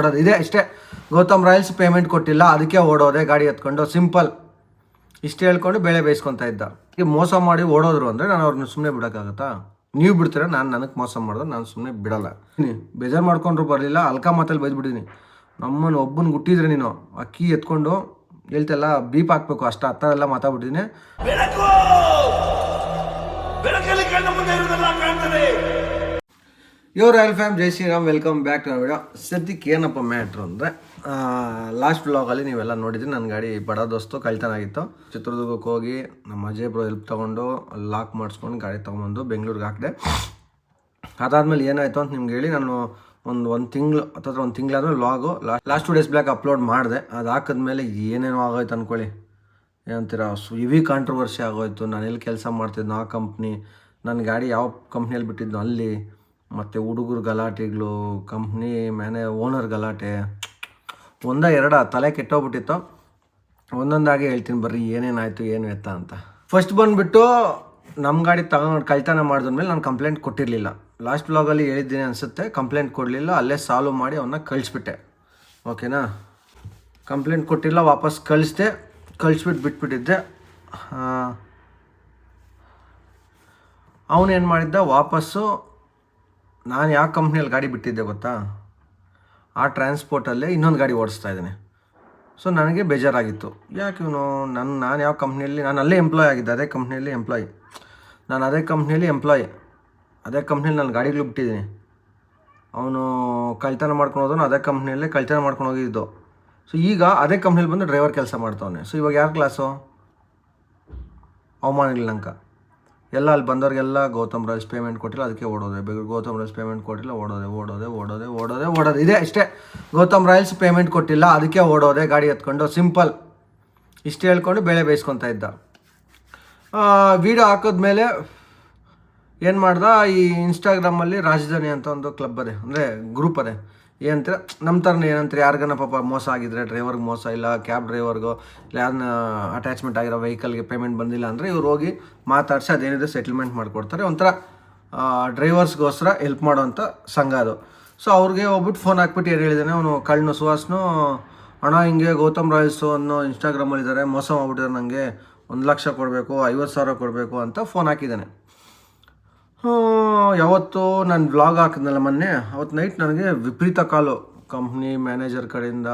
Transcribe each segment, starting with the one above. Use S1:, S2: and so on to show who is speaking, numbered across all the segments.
S1: ಓಡೋದು ಇದೇ ಇಷ್ಟೇ. ಗೌತಮ್ ರಾಯಲ್ಸ್ ಪೇಮೆಂಟ್ ಕೊಟ್ಟಿಲ್ಲ ಅದಕ್ಕೆ ಓಡೋದೆ ಗಾಡಿ ಎತ್ಕೊಂಡು. ಸಿಂಪಲ್ ಇಷ್ಟು ಹೇಳ್ಕೊಂಡು ಬೆಳೆ ಬೇಯಿಸ್ಕೊತಾ ಇದ್ದ. ಈಗ ಮೋಸ ಮಾಡಿ ಓಡೋದ್ರು ಅಂದರೆ ನಾನು ಅವ್ರನ್ನ ಸುಮ್ಮನೆ ಬಿಡೋಕ್ಕಾಗತ್ತಾ? ನೀವು ಬಿಡ್ತೀರ? ನಾನು ನನಗೆ ಮೋಸ ಮಾಡಿದ್ರೆ ನಾನು ಸುಮ್ಮನೆ ಬಿಡಲ್ಲ. ನೀ ಬೇಜಾರು ಮಾಡ್ಕೊಂಡ್ರು ಬರಲಿಲ್ಲ ಅಲ್ಕಾ ಮಾತಲ್ಲಿ ಬೈದ್ಬಿಟ್ಟಿದ್ದೀನಿ ನಮ್ಮನ್ನು ಒಬ್ಬನ ಗುಟ್ಟಿದ್ರೆ ನೀನು ಅಕ್ಕಿ ಎತ್ಕೊಂಡು ಹೇಳ್ತಲ್ಲ ಬೀಪ್ ಹಾಕ್ಬೇಕು ಅಷ್ಟು ಆ ಥರ ಎಲ್ಲ ಮಾತಾಡ್ಬಿಟ್ಟಿದ್ದೀನಿ
S2: ಬೆಳಕು ಬೆಳಕಲ್ಲಿ ಕಣ್ಣ ಮುಂದೆ ಇರುವುದೆಲ್ಲ ಕಾಣ್ತದೆ
S1: yo royal fam Jai Shriram welcome back to video ಸದ್ಯಕ್ಕೆ ಏನಪ್ಪ ಮ್ಯಾಟ್ರು ಅಂದರೆ ಲಾಸ್ಟ್ ಬ್ಲಾಗಲ್ಲಿ ನೀವೆಲ್ಲ ನೋಡಿದ್ರಿ ನನ್ನ ಗಾಡಿ ಬಡ ದೋಸ್ತು ಕಳ್ತನ ಆಗಿತ್ತು. ಚಿತ್ರದುರ್ಗಕ್ಕೆ ಹೋಗಿ ನಮ್ಮ ಅಜಯ್ ಬ್ರೋ ಹೆಲ್ಪ್ ತೊಗೊಂಡು ಲಾಕ್ ಮಾಡಿಸ್ಕೊಂಡು ಗಾಡಿ ತೊಗೊಂಬಂದು ಬೆಂಗಳೂರಿಗೆ ಹಾಕಿದೆ. ಅದಾದಮೇಲೆ ಏನಾಯಿತು ಅಂತ ನಿಮ್ಗೆ ಹೇಳಿ, ನಾನು ಒಂದು ಒಂದು ತಿಂಗಳು ಅಥವಾ ಒಂದು ತಿಂಗಳಾದ್ಮೇಲೆ ಲಾಗು last last two days block upload ಮಾಡಿದೆ. ಅದು ಹಾಕಿದ್ಮೇಲೆ ಏನೇನೋ ಆಗೋಯ್ತು ಅಂದ್ಕೊಳ್ಳಿ ಏನಂತೀರ, ಸು ಇವಿ ಕಾಂಟ್ರವರ್ಸಿ ಆಗೋಯ್ತು. ನಾನು ಎಲ್ಲಿ ಕೆಲಸ ಮಾಡ್ತಿದ್ನೋ ಆ ಕಂಪ್ನಿ ನನ್ನ ಗಾಡಿ ಯಾವ ಕಂಪ್ನಿಯಲ್ಲಿ ಬಿಟ್ಟಿದ್ನೋ ಅಲ್ಲಿ. ಮತ್ತು ಹುಡುಗರು ಗಲಾಟೆಗಳು ಕಂಪ್ನಿ ಮ್ಯಾನೇ ಓನರ್ ಗಲಾಟೆ. ಒಂದ ಎರಡ, ತಲೆ ಕೆಟ್ಟೋಗ್ಬಿಟ್ಟಿತ್ತು. ಒಂದೊಂದಾಗಿ ಹೇಳ್ತೀನಿ ಬರ್ರಿ ಏನೇನಾಯಿತು ಏನು ಎತ್ತ ಅಂತ. ಫಸ್ಟ್ ಬಂದುಬಿಟ್ಟು ನಮ್ಮ ಗಾಡಿ ತಗೊಂಡು ಕಳ್ತನ ಮಾಡಿದ್ಮೇಲೆ ನಾನು ಕಂಪ್ಲೇಂಟ್ ಕೊಟ್ಟಿರಲಿಲ್ಲ. ಲಾಸ್ಟ್ ಬ್ಲಾಗಲ್ಲಿ ಹೇಳಿದ್ದೀನಿ ಅನಿಸುತ್ತೆ ಕಂಪ್ಲೇಂಟ್ ಕೊಡಲಿಲ್ಲ, ಅಲ್ಲೇ ಸಾಲ್ವ್ ಮಾಡಿ ಅವನ್ನ ಕಳಿಸ್ಬಿಟ್ಟೆ. ಓಕೆನಾ ಕಂಪ್ಲೇಂಟ್ ಕೊಟ್ಟಿಲ್ಲ, ವಾಪಸ್ ಕಳಿಸ್ದೆ. ಕಳಿಸ್ಬಿಟ್ಟು ಬಿಟ್ಬಿಟ್ಟಿದ್ದೆ. ಅವನೇನು ಮಾಡಿದ್ದ, ವಾಪಸ್ಸು ನಾನು ಯಾವ ಕಂಪ್ನಿಯಲ್ಲಿ ಗಾಡಿ ಬಿಟ್ಟಿದ್ದೆ ಗೊತ್ತಾ? ಆ ಟ್ರಾನ್ಸ್ಪೋರ್ಟಲ್ಲೇ ಇನ್ನೊಂದು ಗಾಡಿ ಓಡಿಸ್ತಾ ಇದ್ದೀನಿ. ಸೊ ನನಗೆ ಬೇಜಾರಾಗಿತ್ತು. ಯಾಕೆ ಇವನು? ನನ್ನ ನಾನು ಯಾವ ಕಂಪ್ನಿಯಲ್ಲಿ ನಾನು ಅಲ್ಲೇ ಎಂಪ್ಲಾಯ್ ಆಗಿದ್ದೆ, ಅದೇ ಕಂಪ್ನಿಯಲ್ಲಿ ಎಂಪ್ಲಾಯ್ ನಾನು ಅದೇ ಕಂಪ್ನಿಯಲ್ಲಿ ಎಂಪ್ಲಾಯ್ ಅದೇ ಕಂಪ್ನಿಯಲ್ಲಿ ನಾನು ಗಾಡಿಗಳು ಬಿಟ್ಟಿದ್ದೀನಿ. ಅವನು ಕಳ್ತನ ಮಾಡ್ಕೊಂಡು ಹೋದನು ಅದೇ ಕಂಪ್ನಿಯಲ್ಲೇ ಕಳ್ತನ ಮಾಡ್ಕೊಂಡು ಹೋಗಿದ್ದು. ಸೊ ಈಗ ಅದೇ ಕಂಪ್ನಿಯಲ್ಲಿ ಬಂದು ಡ್ರೈವರ್ ಕೆಲಸ ಮಾಡ್ತಾವನೆ. ಸೊ ಇವಾಗ ಯಾರು ಕ್ಲಾಸು ಅವಮಾನಗಳಂಕ ಎಲ್ಲ ಅಲ್ಲಿ ಬಂದವ್ರಿಗೆಲ್ಲ ಗೌತಮ್ ರಾಜ್ ಪೇಮೆಂಟ್ ಕೊಟ್ಟಿಲ್ಲ, ಅದಕ್ಕೆ ಓಡೋದೆ. ಬೇಗ, ಗೌತಮ್ ರಾಜ್ ಪೇಮೆಂಟ್ ಕೊಟ್ಟಿಲ್ಲ, ಓಡೋದೆ ಓಡೋದೆ ಓಡೋದೆ ಓಡೋದೆ ಓಡೋದೆ. ಇದೆ ಅಷ್ಟೇ ಗೌತಮ್ ರಾಯಲ್ಸ್ ಪೇಮೆಂಟ್ ಕೊಟ್ಟಿಲ್ಲ, ಅದಕ್ಕೆ ಓಡೋದೆ, ಗಾಡಿ ಎತ್ಕೊಂಡು. ಸಿಂಪಲ್ ಇಷ್ಟು ಹೇಳ್ಕೊಂಡು ಬೆಳೆ ಬೇಯಿಸ್ಕೊತಾ ಇದ್ದ. ವಿಡಿಯೋ ಹಾಕಿದ್ಮೇಲೆ ಏನು ಮಾಡ್ದ? ಈ ಇನ್ಸ್ಟಾಗ್ರಾಮಲ್ಲಿ ರಾಜಧಾನಿ ಅಂತ ಒಂದು ಕ್ಲಬ್ ಅದೇ, ಅಂದರೆ ಗ್ರೂಪ್ ಅದೇ. ಏನಂತೀರ? ನಮ್ಮ ಥರನೇ ಏನಂತಾರೆ? ಯಾರಿಗಾನ ಪಾಪ ಮೋಸ ಆಗಿದ್ರೆ ಡ್ರೈವರ್ಗೆ ಮೋಸ ಇಲ್ಲ ಕ್ಯಾಬ್ ಡ್ರೈವರ್ಗೋ ಇಲ್ಲ ಯಾರನ್ನ ಅಟ್ಯಾಚ್ಮೆಂಟ್ ಆಗಿರೋ ವೆಹಿಕಲ್ಗೆ ಪೇಮೆಂಟ್ ಬಂದಿಲ್ಲ ಅಂದರೆ ಇವ್ರು ಹೋಗಿ ಮಾತಾಡಿಸಿ ಅದೇನಿದೆ ಸೆಟಲ್ಮೆಂಟ್ ಮಾಡಿಕೊಡ್ತಾರೆ. ಒಂಥರ ಡ್ರೈವರ್ಸ್ಗೋಸ್ಕರ ಹೆಲ್ಪ್ ಮಾಡೋವಂಥ ಸಂಘ ಅದು. ಸೊ ಅವ್ರಿಗೆ ಹೋಗ್ಬಿಟ್ಟು ಫೋನ್ ಹಾಕ್ಬಿಟ್ಟು ಏನು ಹೇಳಿದ್ದಾನೆ ಅವನು ಕಳ್ಳನು ಸುಹಾಸ್ನು ಹಣ ಹಿಂಗೆ ಗೌತಮ್ ರಾಯಲ್ಸು ಅನ್ನೋ ಇನ್ಸ್ಟಾಗ್ರಾಮಲ್ಲಿದ್ದಾರೆ ಮೋಸ ಮಾಡ್ಬಿಟ್ಟಿದ್ದಾರೆ ನನಗೆ ಒಂದು ಲಕ್ಷ ಕೊಡಬೇಕು, ಐವತ್ತು ಸಾವಿರ ಕೊಡಬೇಕು ಅಂತ ಫೋನ್ ಹಾಕಿದ್ದಾನೆ ಯಾವತ್ತು ನಾನು ವ್ಲಾಗ್ ಹಾಕಿದ್ನಲ್ಲ ಮೊನ್ನೆ ಅವತ್ತು ನೈಟ್ ನನಗೆ ವಿಪರೀತ ಕಾಲು. ಕಂಪ್ನಿ ಮ್ಯಾನೇಜರ್ ಕಡೆಯಿಂದ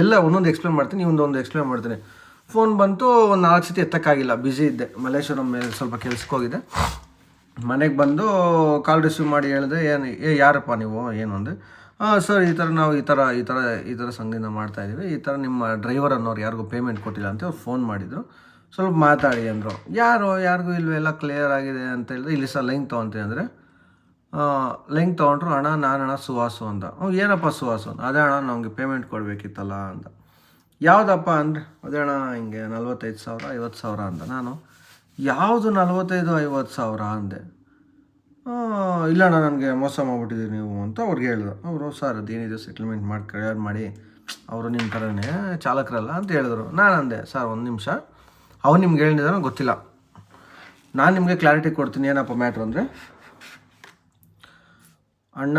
S1: ಎಲ್ಲ ಒಂದೊಂದು ಎಕ್ಸ್ಪ್ಲೇನ್ ಮಾಡ್ತೀನಿ ಒಂದೊಂದು ಒಂದು ಎಕ್ಸ್ಪ್ಲೇನ್ ಮಾಡ್ತೀನಿ. ಫೋನ್ ಬಂತು, ಒಂದು ನಾಲ್ಕು ಸತಿ ಎತ್ತಕ್ಕಾಗಿಲ್ಲ ಬ್ಯುಸಿ ಇದ್ದೆ. ಮಲ್ಲೇಶ್ವರಂ ಮೇಲೆ ಸ್ವಲ್ಪ ಕೆಲ್ಸಕ್ಕೆ ಹೋಗಿದ್ದೆ. ಮನೆಗೆ ಬಂದು ಕಾಲ್ ರಿಸೀವ್ ಮಾಡಿ ಹೇಳಿದೆ, ಏನು, ಏ, ಯಾರಪ್ಪ ನೀವು, ಏನು ಅಂದೆ. ಹಾಂ ಸರ್ ಈ ಥರ ನಾವು ಈ ಥರ ಈ ಥರ ಈ ಥರ ಸಂಘದಿಂದ ಮಾಡ್ತಾಯಿದ್ದೀವಿ ಈ ಥರ ನಿಮ್ಮ ಡ್ರೈವರ್ ಅನ್ನೋರು ಯಾರಿಗೂ ಪೇಮೆಂಟ್ ಕೊಟ್ಟಿಲ್ಲ ಅಂತ ಫೋನ್ ಮಾಡಿದರು. ಸ್ವಲ್ಪ ಮಾತಾಡಿ ಅಂದರು. ಯಾರು, ಯಾರಿಗೂ ಎಲ್ಲ ಕ್ಲಿಯರ್ ಆಗಿದೆ ಅಂತ ಹೇಳಿದ್ರೆ, ಇಲ್ಲಿ ಸರ್ ಲೈನ್ ತೊಗೊತೀನಿ ಅಂದರೆ ಲೈನ್ ತೊಗೊಂಡ್ರು, ಅಣ್ಣ ನಾನು ಸುವಾಸು ಅಂತ. ಹ್ಞೂ ಏನಪ್ಪ ಸುವಾಸು? ಅಂತ ಅದೇ ಅಣ್ಣ, ನಮಗೆ ಪೇಮೆಂಟ್ ಕೊಡಬೇಕಿತ್ತಲ್ಲ ಅಂತ. ಯಾವುದಪ್ಪ ಅಂದರೆ? ಅದೇ ಅಣ್ಣ, ಹಿಂಗೆ ನಲ್ವತ್ತೈದು ಸಾವಿರ, ಐವತ್ತು ಸಾವಿರ ಅಂತ ನಾನು. ಯಾವುದು ನಲ್ವತ್ತೈದು, ಐವತ್ತು ಸಾವಿರ? ಅಂದೆ. ಇಲ್ಲ ಅಣ್ಣ, ನನಗೆ ಮೋಸ ಮಾಡಿಬಿಟ್ಟಿದ್ದೀರಿ ನೀವು ಅಂತ ಅವ್ರಿಗೆ ಹೇಳಿದ್ರು. ಅವರು, ಸರ್, ಅದೇನಿದೆ ಸೆಟಲ್ಮೆಂಟ್ ಮಾಡಿ ಕ್ಲಿಯರ್ ಮಾಡಿ? ಅವರು ನಿಮ್ಮ ಥರನೇ ಚಾಲಕರಲ್ಲ ಅಂತ ಹೇಳಿದ್ರು. ನಾನು ಅಂದೆ, ಸರ್, ಒಂದು ನಿಮಿಷ ಅವ್ರು ನಿಮ್ಗೆ ಹೇಳಿದಾನೋ ಗೊತ್ತಿಲ್ಲ. ನಾನು ನಿಮಗೆ ಕ್ಲಾರಿಟಿ ಕೊಡ್ತೀನಿ ಏನಪ್ಪ ಮ್ಯಾಟ್ರ್ ಅಂದರೆ. ಅಣ್ಣ